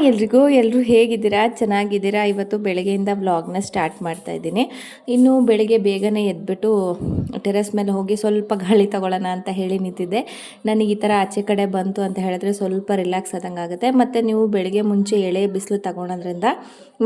Hi ಎಲ್ರಿಗೂ ಎಲ್ಲರೂ ಹೇಗಿದ್ದೀರಾ? ಚೆನ್ನಾಗಿದ್ದೀರಾ? ಇವತ್ತು ಬೆಳಗ್ಗೆಯಿಂದ ವ್ಲಾಗ್ನ ಸ್ಟಾರ್ಟ್ ಮಾಡ್ತಾ ಇದ್ದೀನಿ. ಇನ್ನು ಬೆಳಗ್ಗೆ ಬೇಗನೆ ಎದ್ಬಿಟ್ಟು ಟೆರೆಸ್ ಮೇಲೆ ಹೋಗಿ ಸ್ವಲ್ಪ ಗಾಳಿ ತಗೊಳ್ಳೋಣ ಅಂತ ಹೇಳಿ ನಿಂತಿದ್ದೆ. ನನಗೆ ಈ ಥರ ಆಚೆ ಕಡೆ ಬಂತು ಅಂತ ಹೇಳಿದ್ರೆ ಸ್ವಲ್ಪ ರಿಲ್ಯಾಕ್ಸ್ ಆದಂಗೆ ಆಗುತ್ತೆ. ಮತ್ತು ನೀವು ಬೆಳಗ್ಗೆ ಮುಂಚೆ ಎಳೆ ಬಿಸಿಲು ತಗೊಳೋದ್ರಿಂದ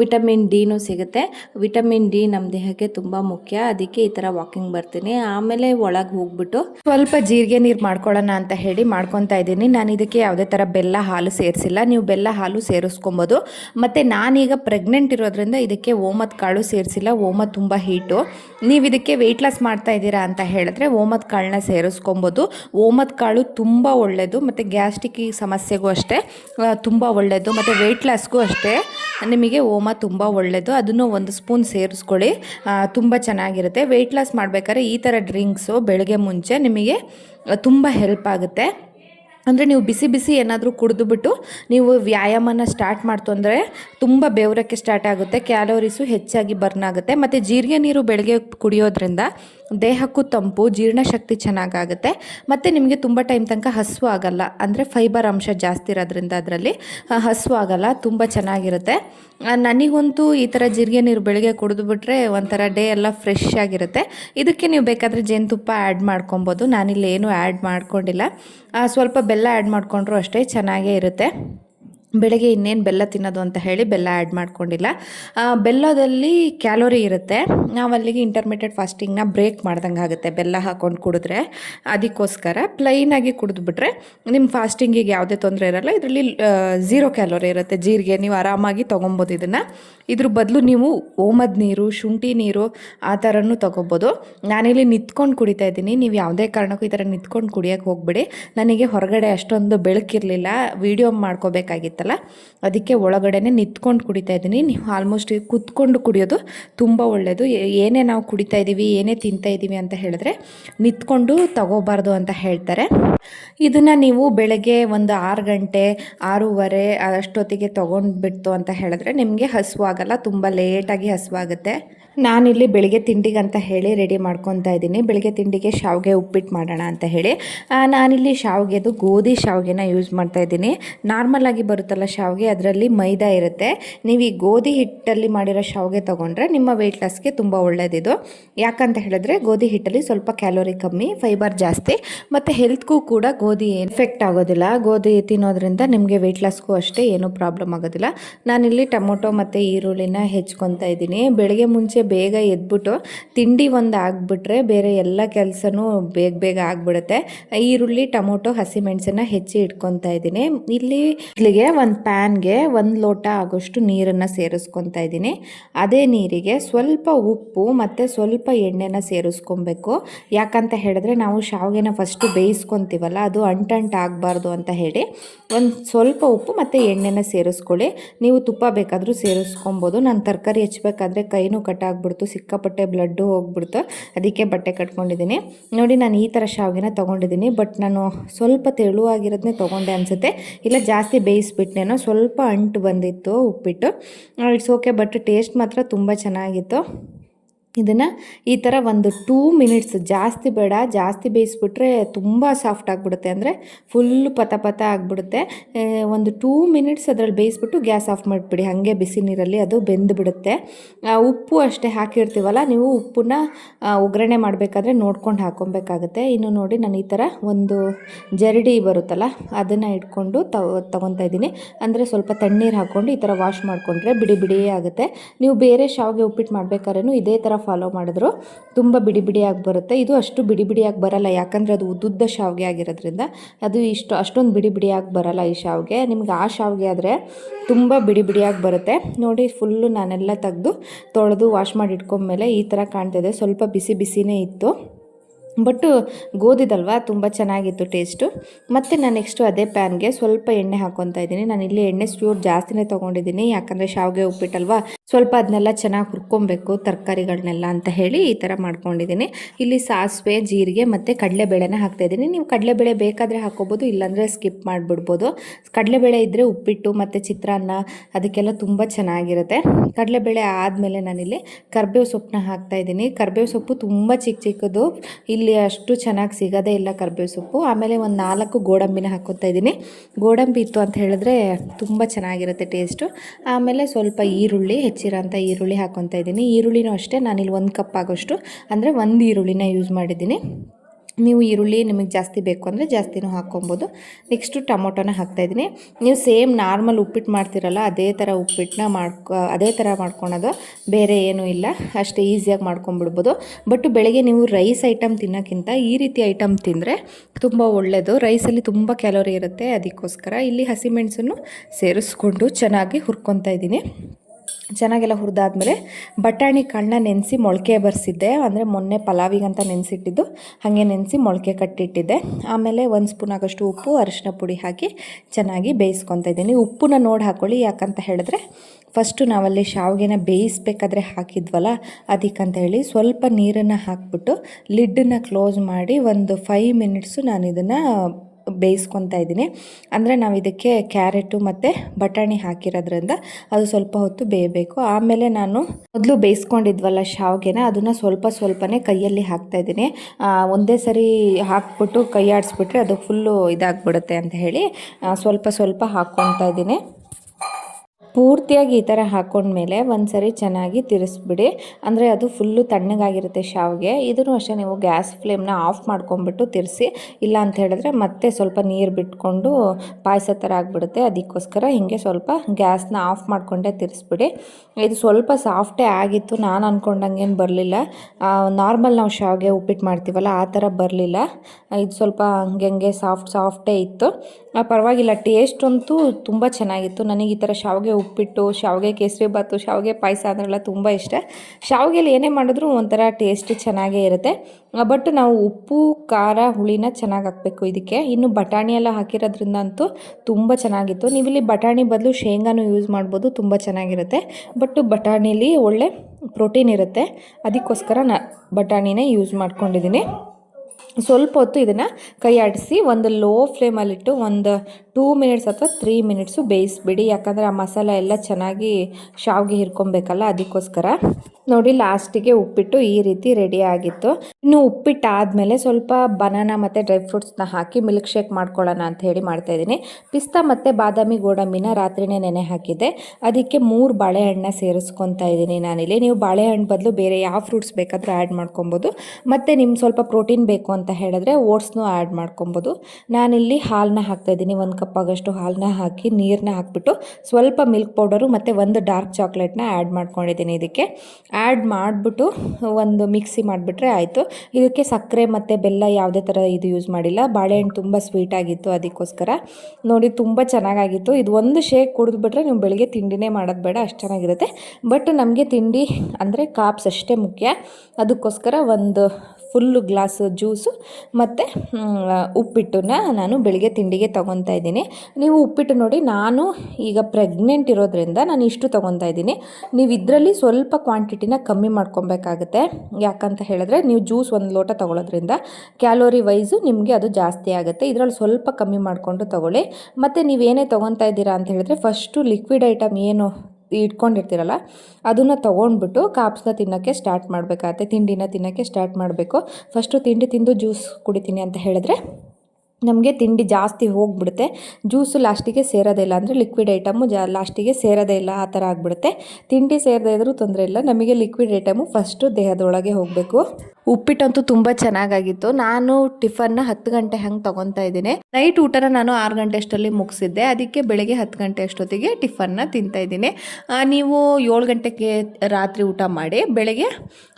ವಿಟಮಿನ್ ಡಿನೂ ಸಿಗುತ್ತೆ. ವಿಟಮಿನ್ ಡಿ ನಮ್ಮ ದೇಹಕ್ಕೆ ತುಂಬ ಮುಖ್ಯ. ಅದಕ್ಕೆ ಈ ಥರ ವಾಕಿಂಗ್ ಬರ್ತೀನಿ. ಆಮೇಲೆ ಒಳಗೆ ಹೋಗ್ಬಿಟ್ಟು ಸ್ವಲ್ಪ ಜೀರಿಗೆ ನೀರು ಮಾಡ್ಕೊಳ್ಳೋಣ ಅಂತ ಹೇಳಿ ಮಾಡ್ಕೊತಾ ಇದ್ದೀನಿ. ನಾನು ಇದಕ್ಕೆ ಯಾವುದೇ ಥರ ಬೆಲ್ಲ ಹಾಲು ಸೇರಿಸಿಲ್ಲ. ನೀವು ಬೆಲ್ಲ ಹಾಲು ಸೇರಿಸ್ಕೊಬೋದು ಮತ್ತು ನಾನೀಗ ಪ್ರೆಗ್ನೆಂಟ್ ಇರೋದ್ರಿಂದ ಇದಕ್ಕೆ ಓಮದ ಕಾಳು ಸೇರಿಸಿಲ್ಲ ಓಮದ್ ತುಂಬ ಹೀಟು ನೀವು ಇದಕ್ಕೆ ವೆಯ್ಟ್ ಲಾಸ್ ಮಾಡ್ತಾ ಇದ್ದೀರಾ ಅಂತ ಹೇಳಿದ್ರೆ ಓಮದ ಕಾಳನ್ನ ಸೇರಿಸ್ಕೊಬೋದು. ಓಮದ ಕಾಳು ತುಂಬ ಒಳ್ಳೆಯದು ಮತ್ತು ಗ್ಯಾಸ್ಟ್ರಿಕ್ ಸಮಸ್ಯೆಗೂ ಅಷ್ಟೇ ತುಂಬ ಒಳ್ಳೆಯದು ಮತ್ತು ವೆಯ್ಟ್ ಲಾಸ್ಗೂ ಅಷ್ಟೇ. ನಿಮಗೆ ಓಮ ತುಂಬ ಒಳ್ಳೆಯದು ಅದನ್ನು ಒಂದು ಸ್ಪೂನ್ ಸೇರಿಸ್ಕೊಳ್ಳಿ ತುಂಬ ಚೆನ್ನಾಗಿರುತ್ತೆ. ವೆಯ್ಟ್ ಲಾಸ್ ಮಾಡಬೇಕಾದ್ರೆ ಈ ಥರ ಡ್ರಿಂಕ್ಸು ಬೆಳಗ್ಗೆ ಮುಂಚೆ ನಿಮಗೆ ತುಂಬ ಹೆಲ್ಪ್ ಆಗುತ್ತೆ. ಅಂದರೆ ನೀವು ಬಿಸಿ ಬಿಸಿ ಏನಾದರೂ ಕುಡಿದುಬಿಟ್ಟು ನೀವು ವ್ಯಾಯಾಮನ ಸ್ಟಾರ್ಟ್ ಮಾಡ್ತು ಅಂದರೆ ತುಂಬ ಬೆವರಕ್ಕೆ ಸ್ಟಾರ್ಟ್ ಆಗುತ್ತೆ ಕ್ಯಾಲೋರೀಸು ಹೆಚ್ಚಾಗಿ ಬರ್ನ್ ಆಗುತ್ತೆ. ಮತ್ತು ಜೀರಿಗೆ ನೀರು ಬೆಳಗ್ಗೆ ಕುಡಿಯೋದ್ರಿಂದ ದೇಹಕ್ಕೂ ತಂಪು, ಜೀರ್ಣಶಕ್ತಿ ಚೆನ್ನಾಗಾಗುತ್ತೆ. ಮತ್ತು ನಿಮಗೆ ತುಂಬ ಟೈಮ್ ತನಕ ಹಸಿವು ಆಗಲ್ಲ. ಅಂದರೆ ಫೈಬರ್ ಅಂಶ ಜಾಸ್ತಿ ಇರೋದ್ರಿಂದ ಅದರಲ್ಲಿ ಹಸಿವು ಆಗಲ್ಲ. ತುಂಬ ಚೆನ್ನಾಗಿರುತ್ತೆ. ನನಗಂತೂ ಈ ಥರ ಜೀರಿಗೆ ನೀರು ಬೆಳಗ್ಗೆ ಕುಡಿದ್ಬಿಟ್ರೆ ಒಂಥರ ಡೇ ಎಲ್ಲ ಫ್ರೆಶ್ ಆಗಿರುತ್ತೆ. ಇದಕ್ಕೆ ನೀವು ಬೇಕಾದರೆ ಜೇನುತುಪ್ಪ ಆ್ಯಡ್ ಮಾಡ್ಕೊಬೋದು. ನಾನಿಲ್ಲಿ ಏನೂ ಆ್ಯಡ್ ಮಾಡ್ಕೊಂಡಿಲ್ಲ ಸ್ವಲ್ಪ ಬೆಲ್ಲ ಆ್ಯಡ್ ಮಾಡಿಕೊಂಡ್ರು ಅಷ್ಟೇ ಚೆನ್ನಾಗೇ ಇರುತ್ತೆ. ಬೆಳಗ್ಗೆ ಇನ್ನೇನು ಬೆಲ್ಲ ತಿನ್ನೋದು ಅಂತ ಹೇಳಿ ಬೆಲ್ಲ ಆ್ಯಡ್ ಮಾಡ್ಕೊಂಡಿಲ್ಲ. ಬೆಲ್ಲದಲ್ಲಿ ಕ್ಯಾಲೋರಿ ಇರುತ್ತೆ. ನಾವು ಅಲ್ಲಿಗೆ ಇಂಟರ್ಮೀಡಿಯೇಟ್ ಫಾಸ್ಟಿಂಗ್ನ ಬ್ರೇಕ್ ಮಾಡ್ದಂಗೆ ಆಗುತ್ತೆ ಬೆಲ್ಲ ಹಾಕ್ಕೊಂಡು ಕುಡಿದ್ರೆ. ಅದಕ್ಕೋಸ್ಕರ ಪ್ಲೈನಾಗಿ ಕುಡಿದ್ಬಿಟ್ರೆ ನಿಮ್ಮ ಫಾಸ್ಟಿಂಗಿಗೆ ಯಾವುದೇ ತೊಂದರೆ ಇರಲ್ಲ. ಇದರಲ್ಲಿ ಝೀರೋ ಕ್ಯಾಲೋರಿ ಇರುತ್ತೆ ಜೀರಿಗೆ. ನೀವು ಆರಾಮಾಗಿ ತೊಗೊಬೋದು ಇದನ್ನು. ಇದ್ರ ಬದಲು ನೀವು ಓಮದ ನೀರು, ಶುಂಠಿ ನೀರು ಆ ಥರನೂ ತೊಗೋಬೋದು. ನಾನಿಲ್ಲಿ ನಿಂತ್ಕೊಂಡು ಕುಡಿತಾ ಇದ್ದೀನಿ. ನೀವು ಯಾವುದೇ ಕಾರಣಕ್ಕೂ ಈ ಥರ ನಿಂತ್ಕೊಂಡು ಕುಡಿಯೋಕ್ಕೆ ಹೋಗ್ಬಿಡಿ. ನನಗೆ ಹೊರಗಡೆ ಅಷ್ಟೊಂದು ಬೆಳಕಿರಲಿಲ್ಲ. ವೀಡಿಯೋ ಮಾಡ್ಕೋಬೇಕಾಗಿತ್ತಲ್ಲ ಅದಕ್ಕೆ ಒಳಗಡೆನೆ ನಿಂತ್ಕೊಂಡು ಕುಡಿತಾ ಇದ್ದೀನಿ. ನೀವು ಆಲ್ಮೋಸ್ಟ್ ಕುತ್ಕೊಂಡು ಕುಡಿಯೋದು ತುಂಬ ಒಳ್ಳೆಯದು ಏನೇ ನಾವು ಕುಡಿತಾ ಇದ್ದೀವಿ ಏನೇ ತಿಂತಾ ಇದ್ದೀವಿ ಅಂತ ಹೇಳಿದ್ರೆ ನಿಂತ್ಕೊಂಡು ತಗೋಬಾರ್ದು ಅಂತ ಹೇಳ್ತಾರೆ. ಇದನ್ನು ನೀವು ಬೆಳಗ್ಗೆ ಒಂದು ಆರು ಗಂಟೆ, ಆರೂವರೆ ಅಷ್ಟೊತ್ತಿಗೆ ತೊಗೊಂಡ್ಬಿಡ್ತು ಅಂತ ಹೇಳಿದ್ರೆ ನಿಮಗೆ ಹಸುವಾಗಲ್ಲ, ತುಂಬ ಲೇಟಾಗಿ ಹಸುವಾಗುತ್ತೆ. ನಾನಿಲ್ಲಿ ಬೆಳಿಗ್ಗೆ ತಿಂಡಿಗೆ ಅಂತ ಹೇಳಿ ರೆಡಿ ಮಾಡ್ಕೊತಾ ಇದ್ದೀನಿ. ಬೆಳಗ್ಗೆ ತಿಂಡಿಗೆ ಶಾವಿಗೆ ಉಪ್ಪಿಟ್ಟು ಮಾಡೋಣ ಅಂತ ಹೇಳಿ. ನಾನಿಲ್ಲಿ ಶಾವಿಗೆದು ಗೋಧಿ ಶಾವಿಗೆನ ಯೂಸ್ ಮಾಡ್ತಾ ಇದ್ದೀನಿ. ನಾರ್ಮಲ್ ಆಗಿ ಬರುತ್ತಲ್ಲ ಶಾವಿಗೆ, ಅದರಲ್ಲಿ ಮೈದಾ ಇರುತ್ತೆ. ನೀವು ಈ ಗೋಧಿ ಹಿಟ್ಟಲ್ಲಿ ಮಾಡಿರೋ ಶಾವಿಗೆ ತೊಗೊಂಡ್ರೆ ನಿಮ್ಮ ವೆಯ್ಟ್ ಲಾಸ್ಗೆ ತುಂಬ ಒಳ್ಳೆಯದಿದು ಯಾಕಂತ ಹೇಳಿದ್ರೆ ಗೋಧಿ ಹಿಟ್ಟಲ್ಲಿ ಸ್ವಲ್ಪ ಕ್ಯಾಲೋರಿ ಕಮ್ಮಿ ಫೈಬರ್ ಜಾಸ್ತಿ, ಮತ್ತು ಹೆಲ್ತ್ಗೂ ಕೂಡ ಗೋಧಿ ಎಫೆಕ್ಟ್ ಆಗೋದಿಲ್ಲ. ಗೋಧಿ ತಿನ್ನೋದ್ರಿಂದ ನಿಮಗೆ ವೆಯ್ಟ್ ಲಾಸ್ಗೂ ಅಷ್ಟೇ ಏನೂ ಪ್ರಾಬ್ಲಮ್ ಆಗೋದಿಲ್ಲ. ನಾನಿಲ್ಲಿ ಟೊಮೊಟೊ ಮತ್ತು ಈರುಳ್ಳಿನ ಹೆಚ್ಕೊತಾ ಇದ್ದೀನಿ. ಬೆಳಗ್ಗೆ ಮುಂಚೆ ಬೇಗ ಎದ್ಬಿಟ್ಟು ತಿಂಡಿ ಒಂದು ಆಗಿಬಿಟ್ರೆ ಬೇರೆ ಎಲ್ಲ ಕೆಲಸನೂ ಬೇಗ ಬೇಗ ಆಗಿಬಿಡುತ್ತೆ. ಈರುಳ್ಳಿ, ಟೊಮೊಟೊ ಹಸಿಮೆಣಸನ್ನ ಹೆಚ್ಚಿ ಇಟ್ಕೊತಾ ಇದ್ದೀನಿ. ಇಲ್ಲಿ ಇಲ್ಲಿಗೆ ಒಂದು ಪ್ಯಾನ್ಗೆ ಒಂದು ಲೋಟ ಆಗೋಷ್ಟು ನೀರನ್ನು ಸೇರಿಸ್ಕೊತಾ ಇದ್ದೀನಿ. ಅದೇ ನೀರಿಗೆ ಸ್ವಲ್ಪ ಉಪ್ಪು ಮತ್ತು ಸ್ವಲ್ಪ ಎಣ್ಣೆನ ಸೇರಿಸ್ಕೊಬೇಕು. ಯಾಕಂತ ಹೇಳಿದ್ರೆ ನಾವು ಶಾವಿಗೆನ ಫಸ್ಟು ಬೇಯಿಸ್ಕೊತೀವಲ್ಲ, ಅದು ಅಂಟಂಟು ಆಗಬಾರ್ದು ಅಂತ ಹೇಳಿ ಒಂದು ಸ್ವಲ್ಪ ಉಪ್ಪು ಮತ್ತು ಎಣ್ಣೆನ ಸೇರಿಸ್ಕೊಳ್ಳಿ. ನೀವು ತುಪ್ಪ ಬೇಕಾದರೂ ಸೇರಿಸ್ಕೊಬೋದು. ನಾನು ತರಕಾರಿ ಹೆಚ್ಚಬೇಕಾದ್ರೆ ಕೈನೂ ಕಟ್ಟಾಗ್ಬಿಡ್ತು ಸಿಕ್ಕಾಪಟ್ಟೆ ಬ್ಲಡ್ಡು ಹೋಗ್ಬಿಡ್ತು. ಅದಕ್ಕೆ ಬಟ್ಟೆ ಕಟ್ಕೊಂಡಿದ್ದೀನಿ. ನೋಡಿ ನಾನು ಈ ಥರ ಶಾವಿಗೆನ ತೊಗೊಂಡಿದ್ದೀನಿ ಬಟ್ ನಾನು ಸ್ವಲ್ಪ ತೆಳುವಾಗಿರೋದನ್ನೇ ತೊಗೊಂಡೆ ಅನಿಸುತ್ತೆ. ಇಲ್ಲ, ಜಾಸ್ತಿ ಬೇಯಿಸ್ಬಿಟ್ನೇನೋ ಸ್ವಲ್ಪ ಅಂಟು ಬಂದಿತ್ತು ಉಪ್ಪಿಟ್ಟು. ಇಟ್ಸ್ ಓಕೆ ಬಟ್ ಟೇಸ್ಟ್ ಮಾತ್ರ ತುಂಬ ಚೆನ್ನಾಗಿತ್ತು. ಇದನ್ನು ಈ ಥರ ಒಂದು ಟೂ ಮಿನಿಟ್ಸ್ ಜಾಸ್ತಿ ಬೇಡ, ಜಾಸ್ತಿ ಬೇಯಿಸ್ಬಿಟ್ರೆ ತುಂಬ ಸಾಫ್ಟ್ ಆಗಿಬಿಡುತ್ತೆ. ಅಂದರೆ ಫುಲ್ಲು ಪತ ಪತ ಆಗಿಬಿಡುತ್ತೆ. ಒಂದು ಟೂ ಮಿನಿಟ್ಸ್ ಅದರಲ್ಲಿ ಬೇಯಿಸ್ಬಿಟ್ಟು ಗ್ಯಾಸ್ ಆಫ್ ಮಾಡಿಬಿಡಿ. ಹಾಗೆ ಬಿಸಿ ನೀರಲ್ಲಿ ಅದು ಬೆಂದು ಬಿಡುತ್ತೆ ಉಪ್ಪು ಅಷ್ಟೇ ಹಾಕಿರ್ತೀವಲ್ಲ, ನೀವು ಉಪ್ಪನ್ನ ಒಗ್ಗರಣೆ ಮಾಡಬೇಕಾದ್ರೆ ನೋಡ್ಕೊಂಡು ಹಾಕೊಬೇಕಾಗುತ್ತೆ. ಇನ್ನು ನೋಡಿ, ನಾನು ಈ ಥರ ಒಂದು ಜರಡಿ ಬರುತ್ತಲ್ಲ, ಅದನ್ನು ಇಟ್ಕೊಂಡು ತಗೊ ತಗೊತಾ ಇದ್ದೀನಿ. ಅಂದರೆ ಸ್ವಲ್ಪ ತಣ್ಣೀರು ಹಾಕ್ಕೊಂಡು ಈ ಥರ ವಾಶ್ ಮಾಡಿಕೊಂಡ್ರೆ ಬಿಡಿ ಬಿಡಿಯೇ ಆಗುತ್ತೆ. ನೀವು ಬೇರೆ ಶಾವಿಗೆ ಉಪ್ಪಿಟ್ಟು ಮಾಡಬೇಕಾದ್ರೂ ಇದೇ ಥರ ಫಾಲೋ ಮಾಡಿದ್ರು. ತುಂಬ ಬಿಡಿ ಬಿಡಿಯಾಗಿ ಬರುತ್ತೆ. ಇದು ಅಷ್ಟು ಬಿಡಿ ಬಿಡಿಯಾಗಿ ಬರಲ್ಲ. ಯಾಕಂದರೆ ಅದು ಉದ್ದುದ್ದ ಶಾವಿಗೆ ಆಗಿರೋದ್ರಿಂದ ಅದು ಇಷ್ಟು, ಅಷ್ಟೊಂದು ಬಿಡಿ ಬಿಡಿಯಾಗಿ ಬರಲ್ಲ ಈ ಶಾವಿಗೆ. ನಿಮ್ಗೆ ಆ ಶಾವಿಗೆ ಆದರೆ ತುಂಬ ಬಿಡಿ ಬಿಡಿಯಾಗಿ ಬರುತ್ತೆ. ನೋಡಿ ಫುಲ್ಲು ನಾನೆಲ್ಲ ತೆಗೆದು ತೊಳೆದು ವಾಶ್ ಮಾಡಿ ಇಟ್ಕೊಂಡ್ಮೇಲೆ ಈ ಥರ ಕಾಣ್ತಿದೆ. ಸ್ವಲ್ಪ ಬಿಸಿ ಬಿಸಿನೇ ಇತ್ತು. ಬಟ್ಟು ಗೋಧಿದಲ್ವಾ ತುಂಬ ಚೆನ್ನಾಗಿತ್ತು ಟೇಸ್ಟು. ಮತ್ತು ನಾನು ನೆಕ್ಸ್ಟು ಅದೇ ಪ್ಯಾನ್ಗೆ ಸ್ವಲ್ಪ ಎಣ್ಣೆ ಹಾಕ್ಕೊತಾ ಇದ್ದೀನಿ. ನಾನು ಇಲ್ಲಿ ಎಣ್ಣೆ ಚೂರು ಜಾಸ್ತಿನೇ ತೊಗೊಂಡಿದ್ದೀನಿ. ಯಾಕಂದರೆ ಶಾವಿಗೆ ಉಪ್ಪಿಟ್ಟಲ್ವಾ? ಸ್ವಲ್ಪ ಅದನ್ನೆಲ್ಲ ಚೆನ್ನಾಗಿ ಹುರ್ಕೊಬೇಕು ತರಕಾರಿಗಳನ್ನೆಲ್ಲ ಅಂತ ಹೇಳಿ ಈ ಥರ ಮಾಡ್ಕೊಂಡಿದ್ದೀನಿ. ಇಲ್ಲಿ ಸಾಸಿವೆ, ಜೀರಿಗೆ ಮತ್ತು ಕಡಲೆಬೇಳೆನ ಹಾಕ್ತಾಯಿದ್ದೀನಿ ನೀವು ಕಡಲೆಬೇಳೆ ಬೇಕಾದರೆ ಹಾಕ್ಕೋಬೋದು ಇಲ್ಲಾಂದರೆ ಸ್ಕಿಪ್ ಮಾಡಿಬಿಡ್ಬೋದು. ಕಡಲೆಬೇಳೆ ಇದ್ದರೆ ಉಪ್ಪಿಟ್ಟು ಮತ್ತು ಚಿತ್ರಾನ್ನ ಅದಕ್ಕೆಲ್ಲ ತುಂಬ ಚೆನ್ನಾಗಿರುತ್ತೆ. ಕಡಲೆಬೇಳೆ ಆದಮೇಲೆ ನಾನಿಲ್ಲಿ ಕರ್ಬೇವು ಸೊಪ್ಪನ್ನ ಹಾಕ್ತಾಯಿದ್ದೀನಿ ಕರ್ಬೇವು ಸೊಪ್ಪು ತುಂಬ ಚಿಕ್ಕ ಚಿಕ್ಕದು. ಇಲ್ಲಿ ಇಲ್ಲಿ ಅಷ್ಟು ಚೆನ್ನಾಗಿ ಸಿಗೋದೇ ಇಲ್ಲ ಕರ್ಬೇವು ಸೊಪ್ಪು. ಆಮೇಲೆ ಒಂದು ನಾಲ್ಕು ಗೋಡಂಬಿನ ಹಾಕ್ಕೊತಾ ಇದ್ದೀನಿ. ಗೋಡಂಬಿ ಇತ್ತು ಅಂತ ಹೇಳಿದ್ರೆ ತುಂಬ ಚೆನ್ನಾಗಿರುತ್ತೆ ಟೇಸ್ಟು ಆಮೇಲೆ ಸ್ವಲ್ಪ ಈರುಳ್ಳಿ, ಹೆಚ್ಚಿರೋಂಥ ಈರುಳ್ಳಿ ಹಾಕ್ಕೊತಾ ಇದ್ದೀನಿ. ಈರುಳ್ಳಿನೂ ಅಷ್ಟೇ, ನಾನಿಲ್ಲಿ ಒಂದು ಕಪ್ ಆಗೋಷ್ಟು. ಅಂದರೆ ಒಂದು ಈರುಳ್ಳಿನ ಯೂಸ್ ಮಾಡಿದ್ದೀನಿ. ನೀವು ಈರುಳ್ಳಿ ನಿಮಗೆ ಜಾಸ್ತಿ ಬೇಕು ಅಂದರೆ ಜಾಸ್ತಿನೂ ಹಾಕ್ಕೊಬೋದು ನೆಕ್ಸ್ಟು ಟೊಮೊಟೊನ ಹಾಕ್ತಾಯಿದ್ದೀನಿ ನೀವು ಸೇಮ್ ನಾರ್ಮಲ್ ಉಪ್ಪಿಟ್ಟು ಮಾಡ್ತಿರಲ್ಲ, ಅದೇ ಥರ ಉಪ್ಪಿಟ್ಟನ್ನ ಮಾಡ್ಕೊ, ಅದೇ ಥರ ಮಾಡ್ಕೊಳೋದು ಬೇರೆ ಏನೂ ಇಲ್ಲ. ಅಷ್ಟೇ ಈಸಿಯಾಗಿ ಮಾಡ್ಕೊಂಬಿಡ್ಬೋದು ಬಟ್ ಬೆಳಗ್ಗೆ ನೀವು ರೈಸ್ ಐಟಮ್ ತಿನ್ನೋಕ್ಕಿಂತ ಈ ರೀತಿ ಐಟಮ್ ತಿಂದರೆ ತುಂಬ ಒಳ್ಳೆಯದು ರೈಸಲ್ಲಿ ತುಂಬ ಕ್ಯಾಲೋರಿ ಇರುತ್ತೆ, ಅದಕ್ಕೋಸ್ಕರ ಇಲ್ಲಿ ಹಸಿಮೆಣಸನ್ನು ಸೇರಿಸ್ಕೊಂಡು ಚೆನ್ನಾಗಿ ಹುರ್ಕೊತಾ ಇದ್ದೀನಿ. ಚೆನ್ನಾಗೆಲ್ಲ ಹುರಿದಾದ್ಮೇಲೆ ಬಟಾಣಿ ಕಣ್ಣ ನೆನೆಸಿ ಮೊಳಕೆ ಬರೆಸಿದ್ದೆ. ಅಂದರೆ ಮೊನ್ನೆ ಪಲಾವಿಗಂತ ನೆನೆಸಿಟ್ಟಿದ್ದು. ಹಾಗೆ ನೆನೆಸಿ ಮೊಳಕೆ ಕಟ್ಟಿಟ್ಟಿದ್ದೆ. ಆಮೇಲೆ ಒಂದು ಸ್ಪೂನ್ ಆಗೋಷ್ಟು ಉಪ್ಪು ಅರಿಶಿನ ಪುಡಿ ಹಾಕಿ ಚೆನ್ನಾಗಿ ಬೇಯಿಸ್ಕೊತಾ ಇದ್ದೀನಿ. ಉಪ್ಪನ್ನ ನೋಡಿ ಹಾಕ್ಕೊಳ್ಳಿ ಯಾಕಂತ ಹೇಳಿದ್ರೆ ಫಸ್ಟು ನಾವಲ್ಲಿ ಶಾವಿಗೆನ ಬೇಯಿಸ್ಬೇಕಾದ್ರೆ ಹಾಕಿದ್ವಲ್ಲ ಅದಕ್ಕಂತ ಹೇಳಿ ಸ್ವಲ್ಪ ನೀರನ್ನು ಹಾಕ್ಬಿಟ್ಟು ಲಿಡ್ಡನ್ನು ಕ್ಲೋಸ್ ಮಾಡಿ ಒಂದು ಫೈವ್ ಮಿನಿಟ್ಸು ನಾನು ಇದನ್ನು ಬೇಯಿಸ್ಕೊತಾ ಇದ್ದೀನಿ. ಅಂದರೆ ನಾವು ಇದಕ್ಕೆ ಕ್ಯಾರೆಟು ಮತ್ತು ಬಟಾಣಿ ಹಾಕಿರೋದ್ರಿಂದ ಅದು ಸ್ವಲ್ಪ ಹೊತ್ತು ಬೇಯಬೇಕು. ಆಮೇಲೆ ನಾನು ಮೊದಲು ಬೇಯಿಸ್ಕೊಂಡಿದ್ವಲ್ಲ ಶಾವಿಗೆನ, ಅದನ್ನು ಸ್ವಲ್ಪ ಸ್ವಲ್ಪನೇ ಕೈಯಲ್ಲಿ ಹಾಕ್ತಾಯಿದ್ದೀನಿ ಒಂದೇ ಸರಿ ಹಾಕ್ಬಿಟ್ಟು ಕೈ ಆಡಿಸ್ಬಿಟ್ರೆ ಅದು ಫುಲ್ಲು ಇದಾಗ್ಬಿಡುತ್ತೆ ಅಂತ ಹೇಳಿ ಸ್ವಲ್ಪ ಸ್ವಲ್ಪ ಹಾಕ್ಕೊತಾ ಇದ್ದೀನಿ. ಪೂರ್ತಿಯಾಗಿ ಈ ಥರ ಹಾಕ್ಕೊಂಡ್ಮೇಲೆ ಒಂದು ಸರಿ ಚೆನ್ನಾಗಿ ತಿರುಸ್ಬಿಡಿ. ಅಂದರೆ ಅದು ಫುಲ್ಲು ತಣ್ಣಗಾಗಿರುತ್ತೆ ಶಾವಿಗೆ. ಇದನ್ನು ಅಷ್ಟೇ ನೀವು ಗ್ಯಾಸ್ ಫ್ಲೇಮ್ನ ಆಫ್ ಮಾಡ್ಕೊಂಬಿಟ್ಟು ತಿರ್ಸಿ. ಇಲ್ಲ ಅಂತ ಹೇಳಿದ್ರೆ ಮತ್ತೆ ಸ್ವಲ್ಪ ನೀರು ಬಿಟ್ಕೊಂಡು ಪಾಯಸ ಥರ ಆಗಿಬಿಡುತ್ತೆ. ಅದಕ್ಕೋಸ್ಕರ ಹೀಗೆ ಸ್ವಲ್ಪ ಗ್ಯಾಸ್ನ ಆಫ್ ಮಾಡಿಕೊಂಡೇ ತಿರ್ಸ್ಬಿಡಿ. ಇದು ಸ್ವಲ್ಪ ಸಾಫ್ಟೇ ಆಗಿತ್ತು. ನಾನು ಅಂದ್ಕೊಂಡಂಗೇನು ಬರಲಿಲ್ಲ. ನಾರ್ಮಲ್ ನಾವು ಶಾವಿಗೆ ಉಪ್ಪಿಟ್ಟು ಮಾಡ್ತೀವಲ್ಲ, ಆ ಥರ ಬರಲಿಲ್ಲ. ಇದು ಸ್ವಲ್ಪ ಹಂಗೆ ಹಂಗೆ ಸಾಫ್ಟ್, ಸಾಫ್ಟೇ ಇತ್ತು. ಪರವಾಗಿಲ್ಲ, ಟೇಸ್ಟ್ ಅಂತೂ ತುಂಬ ಚೆನ್ನಾಗಿತ್ತು. ನನಗೆ ಈ ಥರ ಶಾವಿಗೆ ಉಪ್ಪಿಟ್ಟು, ಶಾವಿಗೆ ಕೇಸರಿ ಬಾತು ಶಾವಿಗೆ ಪಾಯಸ ಅಂದ್ರೆಲ್ಲ ತುಂಬ ಇಷ್ಟ. ಶಾವಿಗೆಲಿ ಏನೇ ಮಾಡಿದ್ರೂ ಒಂಥರ ಟೇಸ್ಟ್ ಚೆನ್ನಾಗೇ ಇರುತ್ತೆ. ಬಟ್ ನಾವು ಉಪ್ಪು, ಖಾರ, ಹುಳಿನ ಚೆನ್ನಾಗಿ ಹಾಕಬೇಕು ಇದಕ್ಕೆ. ಇನ್ನು ಬಟಾಣಿ ಎಲ್ಲ ಹಾಕಿರೋದ್ರಿಂದ ಅಂತೂ ತುಂಬ ಚೆನ್ನಾಗಿತ್ತು. ನೀವಿಲ್ಲಿ ಬಟಾಣಿ ಬದಲು ಶೇಂಗಾನು ಯೂಸ್ ಮಾಡ್ಬೋದು, ತುಂಬ ಚೆನ್ನಾಗಿರುತ್ತೆ. ಬಟ್ ಬಟಾಣಿಲಿ ಒಳ್ಳೆ ಪ್ರೋಟೀನ್ ಇರುತ್ತೆ. ಅದಕ್ಕೋಸ್ಕರ ನಾ ಬಟಾಣಿನೇ ಯೂಸ್ ಮಾಡ್ಕೊಂಡಿದ್ದೀನಿ. ಸ್ವಲ್ಪ ಹೊತ್ತು ಇದನ್ನು ಕೈ ಆಡಿಸಿ ಒಂದು ಲೋ ಫ್ಲೇಮಲ್ಲಿಟ್ಟು ಒಂದು ಟೂ ಮಿನಿಟ್ಸ್ ಅಥವಾ ತ್ರೀ ಮಿನಿಟ್ಸು ಬೇಯಿಸ್ಬಿಡಿ. ಯಾಕಂದರೆ ಆ ಮಸಾಲೆ ಎಲ್ಲ ಚೆನ್ನಾಗಿ ಶಾವಿಗೆ ಹಿರ್ಕೊಬೇಕಲ್ಲ, ಅದಕ್ಕೋಸ್ಕರ. ನೋಡಿ ಲಾಸ್ಟಿಗೆ ಉಪ್ಪಿಟ್ಟು ಈ ರೀತಿ ರೆಡಿ ಆಗಿತ್ತು. ಇನ್ನು ಉಪ್ಪಿಟ್ಟು ಆದಮೇಲೆ ಸ್ವಲ್ಪ ಬನಾನಾ ಮತ್ತು ಡ್ರೈ ಫ್ರೂಟ್ಸ್ನ ಹಾಕಿ ಮಿಲ್ಕ್ ಶೇಕ್ ಮಾಡ್ಕೊಳ್ಳೋಣ ಅಂತ ಹೇಳಿ ಮಾಡ್ತಾಯಿದ್ದೀನಿ. ಪಿಸ್ತಾ ಮತ್ತು ಬಾದಾಮಿ ಗೋಡಂಬಿನ ರಾತ್ರಿನೇ ನೆನೆ ಹಾಕಿದ್ದೆ. ಅದಕ್ಕೆ ಮೂರು ಬಾಳೆಹಣ್ಣು ಸೇರಿಸ್ಕೊತಾ ಇದ್ದೀನಿ ನಾನಿಲ್ಲಿ. ನೀವು ಬಾಳೆಹಣ್ಣು ಬದಲು ಬೇರೆ ಯಾವ ಫ್ರೂಟ್ಸ್ ಬೇಕಾದರೂ ಆ್ಯಡ್ ಮಾಡ್ಕೊಬೋದು. ಮತ್ತು ನಿಮ್ಗೆ ಸ್ವಲ್ಪ ಪ್ರೋಟೀನ್ ಬೇಕು ಅಂತ ಹೇಳಿದ್ರೆ ಓಟ್ಸ್ನೂ ಆ್ಯಡ್ ಮಾಡ್ಕೊಬೋದು. ನಾನಿಲ್ಲಿ ಹಾಲನ್ನ ಹಾಕ್ತಾಯಿದ್ದೀನಿ ಒಂದು ಕಪ್ ಆಗಷ್ಟು ಹಾಲನ್ನ ಹಾಕಿ ನೀರನ್ನ ಹಾಕಿಬಿಟ್ಟು ಸ್ವಲ್ಪ ಮಿಲ್ಕ್ ಪೌಡರು ಮತ್ತು ಒಂದು ಡಾರ್ಕ್ ಚಾಕ್ಲೇಟ್ನ ಆ್ಯಡ್ ಮಾಡ್ಕೊಂಡಿದ್ದೀನಿ ಇದಕ್ಕೆ. ಆ್ಯಡ್ ಮಾಡಿಬಿಟ್ಟು ಒಂದು ಮಿಕ್ಸಿ ಮಾಡಿಬಿಟ್ರೆ ಆಯಿತು. ಇದಕ್ಕೆ ಸಕ್ಕರೆ ಮತ್ತು ಬೆಲ್ಲ ಯಾವುದೇ ಥರ ಇದು ಯೂಸ್ ಮಾಡಿಲ್ಲ. ಬಾಳೆಹಣ್ಣು ತುಂಬ ಸ್ವೀಟಾಗಿತ್ತು ಅದಕ್ಕೋಸ್ಕರ. ನೋಡಿ, ತುಂಬ ಚೆನ್ನಾಗಾಗಿತ್ತು. ಇದು ಒಂದು ಶೇಕ್ ಕುಡಿದ್ಬಿಟ್ರೆ ನೀವು ಬೆಳಿಗ್ಗೆ ತಿಂಡಿನೇ ಮಾಡೋದು ಬೇಡ, ಅಷ್ಟು ಚೆನ್ನಾಗಿರುತ್ತೆ. ಬಟ್ ನಮಗೆ ತಿಂಡಿ ಅಂದರೆ ಕಾಪ್ಸ್ ಅಷ್ಟೇ ಮುಖ್ಯ. ಅದಕ್ಕೋಸ್ಕರ ಒಂದು ಫುಲ್ಲು ಗ್ಲಾಸ್ ಜ್ಯೂಸು ಮತ್ತು ಉಪ್ಪಿಟ್ಟನ್ನ ನಾನು ಬೆಳಿಗ್ಗೆ ತಿಂಡಿಗೆ ತೊಗೊತಾ ಇದ್ದೀನಿ. ನೀವು ಉಪ್ಪಿಟ್ಟು ನೋಡಿ, ನಾನು ಈಗ ಪ್ರೆಗ್ನೆಂಟ್ ಇರೋದ್ರಿಂದ ನಾನು ಇಷ್ಟು ತೊಗೊತಾ ಇದ್ದೀನಿ. ನೀವು ಇದರಲ್ಲಿ ಸ್ವಲ್ಪ ಕ್ವಾಂಟಿಟಿನ ಕಮ್ಮಿ ಮಾಡ್ಕೊಬೇಕಾಗುತ್ತೆ. ಯಾಕಂತ ಹೇಳಿದ್ರೆ, ನೀವು ಜ್ಯೂಸ್ ಒಂದು ಲೋಟ ತೊಗೊಳೋದ್ರಿಂದ ಕ್ಯಾಲೋರಿ ವೈಸು ನಿಮಗೆ ಅದು ಜಾಸ್ತಿ ಆಗುತ್ತೆ. ಇದರಲ್ಲಿ ಸ್ವಲ್ಪ ಕಮ್ಮಿ ಮಾಡಿಕೊಂಡು ತೊಗೊಳ್ಳಿ. ಮತ್ತು ನೀವೇನೇ ತೊಗೊತಾ ಇದ್ದೀರಾ ಅಂತ ಹೇಳಿದ್ರೆ ಫಸ್ಟು ಲಿಕ್ವಿಡ್ ಐಟಮ್ ಏನು ಇಟ್ಕೊಂಡಿರ್ತೀರಲ್ಲ, ಅದನ್ನು ತೊಗೊಂಡ್ಬಿಟ್ಟು ಕಾಪ್ಸ್ನ ತಿನ್ನೋಕ್ಕೆ ಸ್ಟಾರ್ಟ್ ಮಾಡಬೇಕಾಗತ್ತೆ. ತಿಂಡಿನ ತಿನ್ನೋಕ್ಕೆ ಸ್ಟಾರ್ಟ್ ಮಾಡಬೇಕು. ಫಸ್ಟು ತಿಂಡಿ ತಿಂದು ಜ್ಯೂಸ್ ಕುಡಿತೀನಿ ಅಂತ ಹೇಳಿದ್ರೆ ನಮಗೆ ತಿಂಡಿ ಜಾಸ್ತಿ ಹೋಗ್ಬಿಡುತ್ತೆ. ಜ್ಯೂಸು ಲಾಸ್ಟಿಗೆ ಸೇರೋದೇ ಇಲ್ಲ. ಅಂದರೆ ಲಿಕ್ವಿಡ್ ಐಟಮು ಜಾ, ಲಾಸ್ಟಿಗೆ ಸೇರೋದೇ ಇಲ್ಲ. ಆ ಥರ ಆಗಿಬಿಡುತ್ತೆ. ತಿಂಡಿ ಸೇರದೇ ಇದ್ರೂ ತೊಂದರೆ ಇಲ್ಲ. ನಮಗೆ ಲಿಕ್ವಿಡ್ ಐಟಮು ಫಸ್ಟು ದೇಹದೊಳಗೆ ಹೋಗಬೇಕು. ಉಪ್ಪಿಟ್ಟಂತೂ ತುಂಬ ಚೆನ್ನಾಗಾಗಿತ್ತು. ನಾನು ಟಿಫನ್ನ ಹತ್ತು ಗಂಟೆ ಹಂಗೆ ತೊಗೊತಾ ಇದ್ದೀನಿ. ನೈಟ್ ಊಟನ ನಾನು ಆರು ಗಂಟೆ ಅಷ್ಟರಲ್ಲಿ ಮುಗಿಸಿದ್ದೆ. ಅದಕ್ಕೆ ಬೆಳಗ್ಗೆ ಹತ್ತು ಗಂಟೆ ಅಷ್ಟೊತ್ತಿಗೆ ಟಿಫನ್ನ ತಿಂತಾ ಇದ್ದೀನಿ. ನೀವು ಏಳು ಗಂಟೆಗೆ ರಾತ್ರಿ ಊಟ ಮಾಡಿ, ಬೆಳಗ್ಗೆ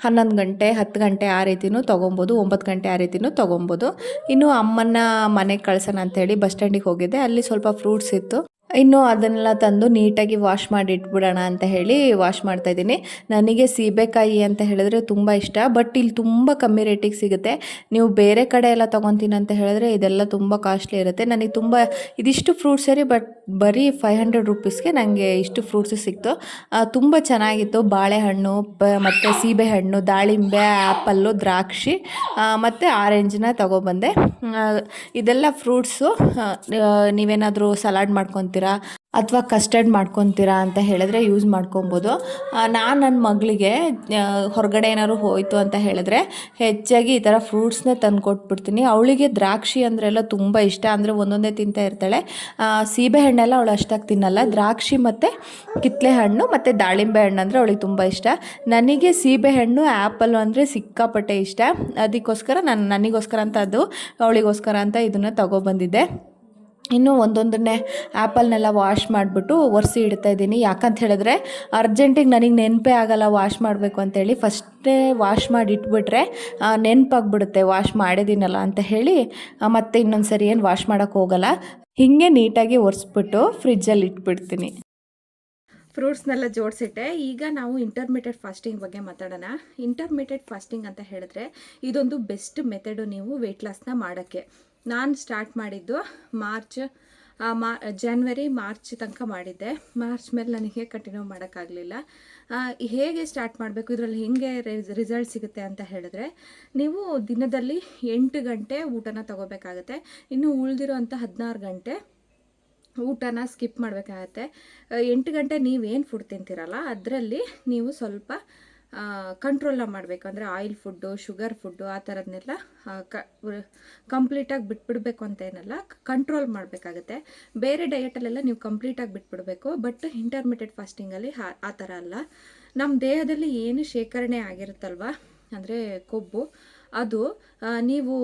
ಹನ್ನೊಂದು ಗಂಟೆ, ಹತ್ತು ಗಂಟೆ ಆ ರೀತಿಯೂ ತೊಗೊಬೋದು, ಒಂಬತ್ತು ಗಂಟೆ ಆ ರೀತಿಯೂ ತೊಗೊಬೋದು. ಇನ್ನು ಅಮ್ಮನ ಮನೆಗೆ ಕಳ್ಸೋಣ ಅಂತೇಳಿ ಬಸ್ ಸ್ಟ್ಯಾಂಡಿಗೆ ಹೋಗಿದ್ದೆ. ಅಲ್ಲಿ ಸ್ವಲ್ಪ ಫ್ರೂಟ್ಸ್ ಇತ್ತು. ಇನ್ನು ಅದನ್ನೆಲ್ಲ ತಂದು ನೀಟಾಗಿ ವಾಶ್ ಮಾಡಿ ಇಟ್ಬಿಡೋಣ ಅಂತ ಹೇಳಿ ವಾಶ್ ಮಾಡ್ತಾ ಇದ್ದೀನಿ. ನನಗೆ ಸೀಬೆಕಾಯಿ ಅಂತ ಹೇಳಿದ್ರೆ ತುಂಬ ಇಷ್ಟ, ಬಟ್ ಇಲ್ಲಿ ತುಂಬ ಕಮ್ಮಿ ರೇಟಿಗೆ ಸಿಗುತ್ತೆ. ನೀವು ಬೇರೆ ಕಡೆ ಎಲ್ಲ ತೊಗೊತೀನಿ ಅಂತ ಹೇಳಿದ್ರೆ ಇದೆಲ್ಲ ತುಂಬ ಕಾಸ್ಟ್ಲಿ ಇರುತ್ತೆ. ನನಗೆ ತುಂಬ, ಇದಿಷ್ಟು ಫ್ರೂಟ್ಸ್ ಸರಿ, ಬಟ್ ಬರೀ ಫೈವ್ ಹಂಡ್ರೆಡ್ ರುಪೀಸ್ಗೆ ನನಗೆ ಇಷ್ಟು ಫ್ರೂಟ್ಸ್ ಸಿಕ್ತು. ತುಂಬ ಚೆನ್ನಾಗಿತ್ತು. ಬಾಳೆಹಣ್ಣು ಪ ಮತ್ತು ಸೀಬೆಹಣ್ಣು, ದಾಳಿಂಬೆ ಆ್ಯಪಲ್ಲು ದ್ರಾಕ್ಷಿ ಮತ್ತು ಆರೆಂಜನ್ನ ತೊಗೊಬಂದೆ. ಇದೆಲ್ಲ ಫ್ರೂಟ್ಸು ನೀವೇನಾದರೂ ಸಲಾಡ್ ಮಾಡ್ಕೊತೀರಾ ಅಥವಾ ಕಸ್ಟರ್ಡ್ ಮಾಡ್ಕೊತೀರಾ ಅಂತ ಹೇಳಿದ್ರೆ ಯೂಸ್ ಮಾಡ್ಕೊಬೋದು. ನಾನು ನನ್ನ ಮಗಳಿಗೆ ಹೊರಗಡೆ ಏನಾದ್ರು ಹೋಯಿತು ಅಂತ ಹೇಳಿದ್ರೆ ಹೆಚ್ಚಾಗಿ ಈ ಥರ ಫ್ರೂಟ್ಸ್ನೇ ತಂದು ಕೊಟ್ಬಿಡ್ತೀನಿ ಅವಳಿಗೆ ದ್ರಾಕ್ಷಿ ಅಂದ್ರೆಲ್ಲ ತುಂಬ ಇಷ್ಟ. ಅಂದರೆ ಒಂದೊಂದೇ ತಿಂತಾ ಇರ್ತಾಳೆ. ಸೀಬೆಹಣ್ಣೆಲ್ಲ ಸೀಬೆ ಹಣ್ಣೆಲ್ಲ ಅವಳು ಅಷ್ಟಾಗಿ ತಿನ್ನಲ್ಲ. ದ್ರಾಕ್ಷಿ ಮತ್ತು ಕಿತ್ತಳೆ ಹಣ್ಣು ಮತ್ತು ದಾಳಿಂಬೆ ಹಣ್ಣು ಅಂದರೆ ಅವಳಿಗೆ ತುಂಬ ಇಷ್ಟ. ನನಗೆ ಸೀಬೆ ಹಣ್ಣು ಆ್ಯಪಲ್ ಅಂದರೆ ಸಿಕ್ಕಾಪಟ್ಟೆ ಇಷ್ಟ. ಅದಕ್ಕೋಸ್ಕರ ನಾನು, ನನಗೋಸ್ಕರ ಅಂತ ಅದು, ಅವಳಿಗೋಸ್ಕರ ಅಂತ ಇದನ್ನು ತಗೊಬಂದಿದ್ದೆ. ಇನ್ನು ಒಂದೊಂದನ್ನೇ ಆ್ಯಪಲ್ನೆಲ್ಲ ವಾಶ್ ಮಾಡಿಬಿಟ್ಟು ಒರೆಸಿ ಇಡ್ತಾ ಇದ್ದೀನಿ. ಯಾಕಂತ ಹೇಳಿದ್ರೆ ಅರ್ಜೆಂಟಿಗೆ ನನಗೆ ನೆನಪೇ ಆಗಲ್ಲ ವಾಶ್ ಮಾಡಬೇಕು ಅಂತೇಳಿ. ಫಸ್ಟೇ ವಾಶ್ ಮಾಡಿ ಇಟ್ಬಿಟ್ರೆ ನೆನಪಾಗ್ಬಿಡುತ್ತೆ ವಾಶ್ ಮಾಡಿದ್ದೀನಲ್ಲ ಅಂತ ಹೇಳಿ ಮತ್ತೆ ಇನ್ನೊಂದು ಸರಿ ಏನು ವಾಶ್ ಮಾಡೋಕ್ಕೆ ಹೋಗಲ್ಲ. ಹೀಗೆ ನೀಟಾಗಿ ಒರೆಸ್ಬಿಟ್ಟು ಫ್ರಿಜ್ಜಲ್ಲಿ ಇಟ್ಬಿಡ್ತೀನಿ. ಫ್ರೂಟ್ಸ್ನೆಲ್ಲ ಜೋಡಿಸಿಟ್ಟೆ. ಈಗ ನಾವು ಇಂಟರ್ಮೀಡಿಯೇಟ್ ಫಾಸ್ಟಿಂಗ್ ಬಗ್ಗೆ ಮಾತಾಡೋಣ. ಇಂಟರ್ಮೀಡಿಯೇಟ್ ಫಾಸ್ಟಿಂಗ್ ಅಂತ ಹೇಳಿದ್ರೆ ಇದೊಂದು ಬೆಸ್ಟ್ ಮೆಥಡು ನೀವು ವೆಯ್ಟ್ ಲಾಸ್ನ ಮಾಡೋಕ್ಕೆ. ನಾನು ಸ್ಟಾರ್ಟ್ ಮಾಡಿದ್ದು ಮಾರ್ಚ್ ಮಾ ಜನ್ವರಿ ಮಾರ್ಚ್ ತನಕ ಮಾಡಿದ್ದೆ. ಮಾರ್ಚ್ ಮೇಲೆ ನನಗೆ ಕಂಟಿನ್ಯೂ ಮಾಡೋಕ್ಕಾಗಲಿಲ್ಲ. ಹೇಗೆ ಸ್ಟಾರ್ಟ್ ಮಾಡಬೇಕು? ಇದರಲ್ಲಿ ಹೇಗೆ ರಿಸಲ್ಟ್ ಸಿಗುತ್ತೆ ಅಂತ ಹೇಳಿದ್ರೆ, ನೀವು ದಿನದಲ್ಲಿ ಎಂಟು ಗಂಟೆ ಊಟನ ತಗೋಬೇಕಾಗತ್ತೆ. ಇನ್ನು ಉಳಿದಿರೋಂಥ ಹದಿನಾರು ಗಂಟೆ ಊಟನ ಸ್ಕಿಪ್ ಮಾಡಬೇಕಾಗತ್ತೆ. ಎಂಟು ಗಂಟೆ ನೀವೇನು ಫುಡ್ ತಿಂತೀರಲ್ಲ, ಅದರಲ್ಲಿ ನೀವು ಸ್ವಲ್ಪ ಕಂಟ್ರೋಲ್ನ ಮಾಡಬೇಕು. ಅಂದರೆ ಆಯಿಲ್ ಫುಡ್ಡು ಶುಗರ್ ಫುಡ್ಡು ಆ ಥರದನ್ನೆಲ್ಲ ಕ ಕಂಪ್ಲೀಟಾಗಿ ಬಿಟ್ಬಿಡಬೇಕು ಅಂತ ಏನಲ್ಲ ಕಂಟ್ರೋಲ್ ಮಾಡಬೇಕಾಗತ್ತೆ. ಬೇರೆ ಡಯಟಲ್ಲೆಲ್ಲ ನೀವು ಕಂಪ್ಲೀಟಾಗಿ ಬಿಟ್ಬಿಡಬೇಕು. ಬಟ್ ಇಂಟರ್ಮಿಡಿಯೇಟ್ ಫಾಸ್ಟಿಂಗಲ್ಲಿ ಆ ಥರ ಅಲ್ಲ. ನಮ್ಮ ದೇಹದಲ್ಲಿ ಏನು ಶೇಖರಣೆ ಆಗಿರುತ್ತಲ್ವ? ಅಂದರೆ ಕೊಬ್ಬು. ಅದು ನೀವು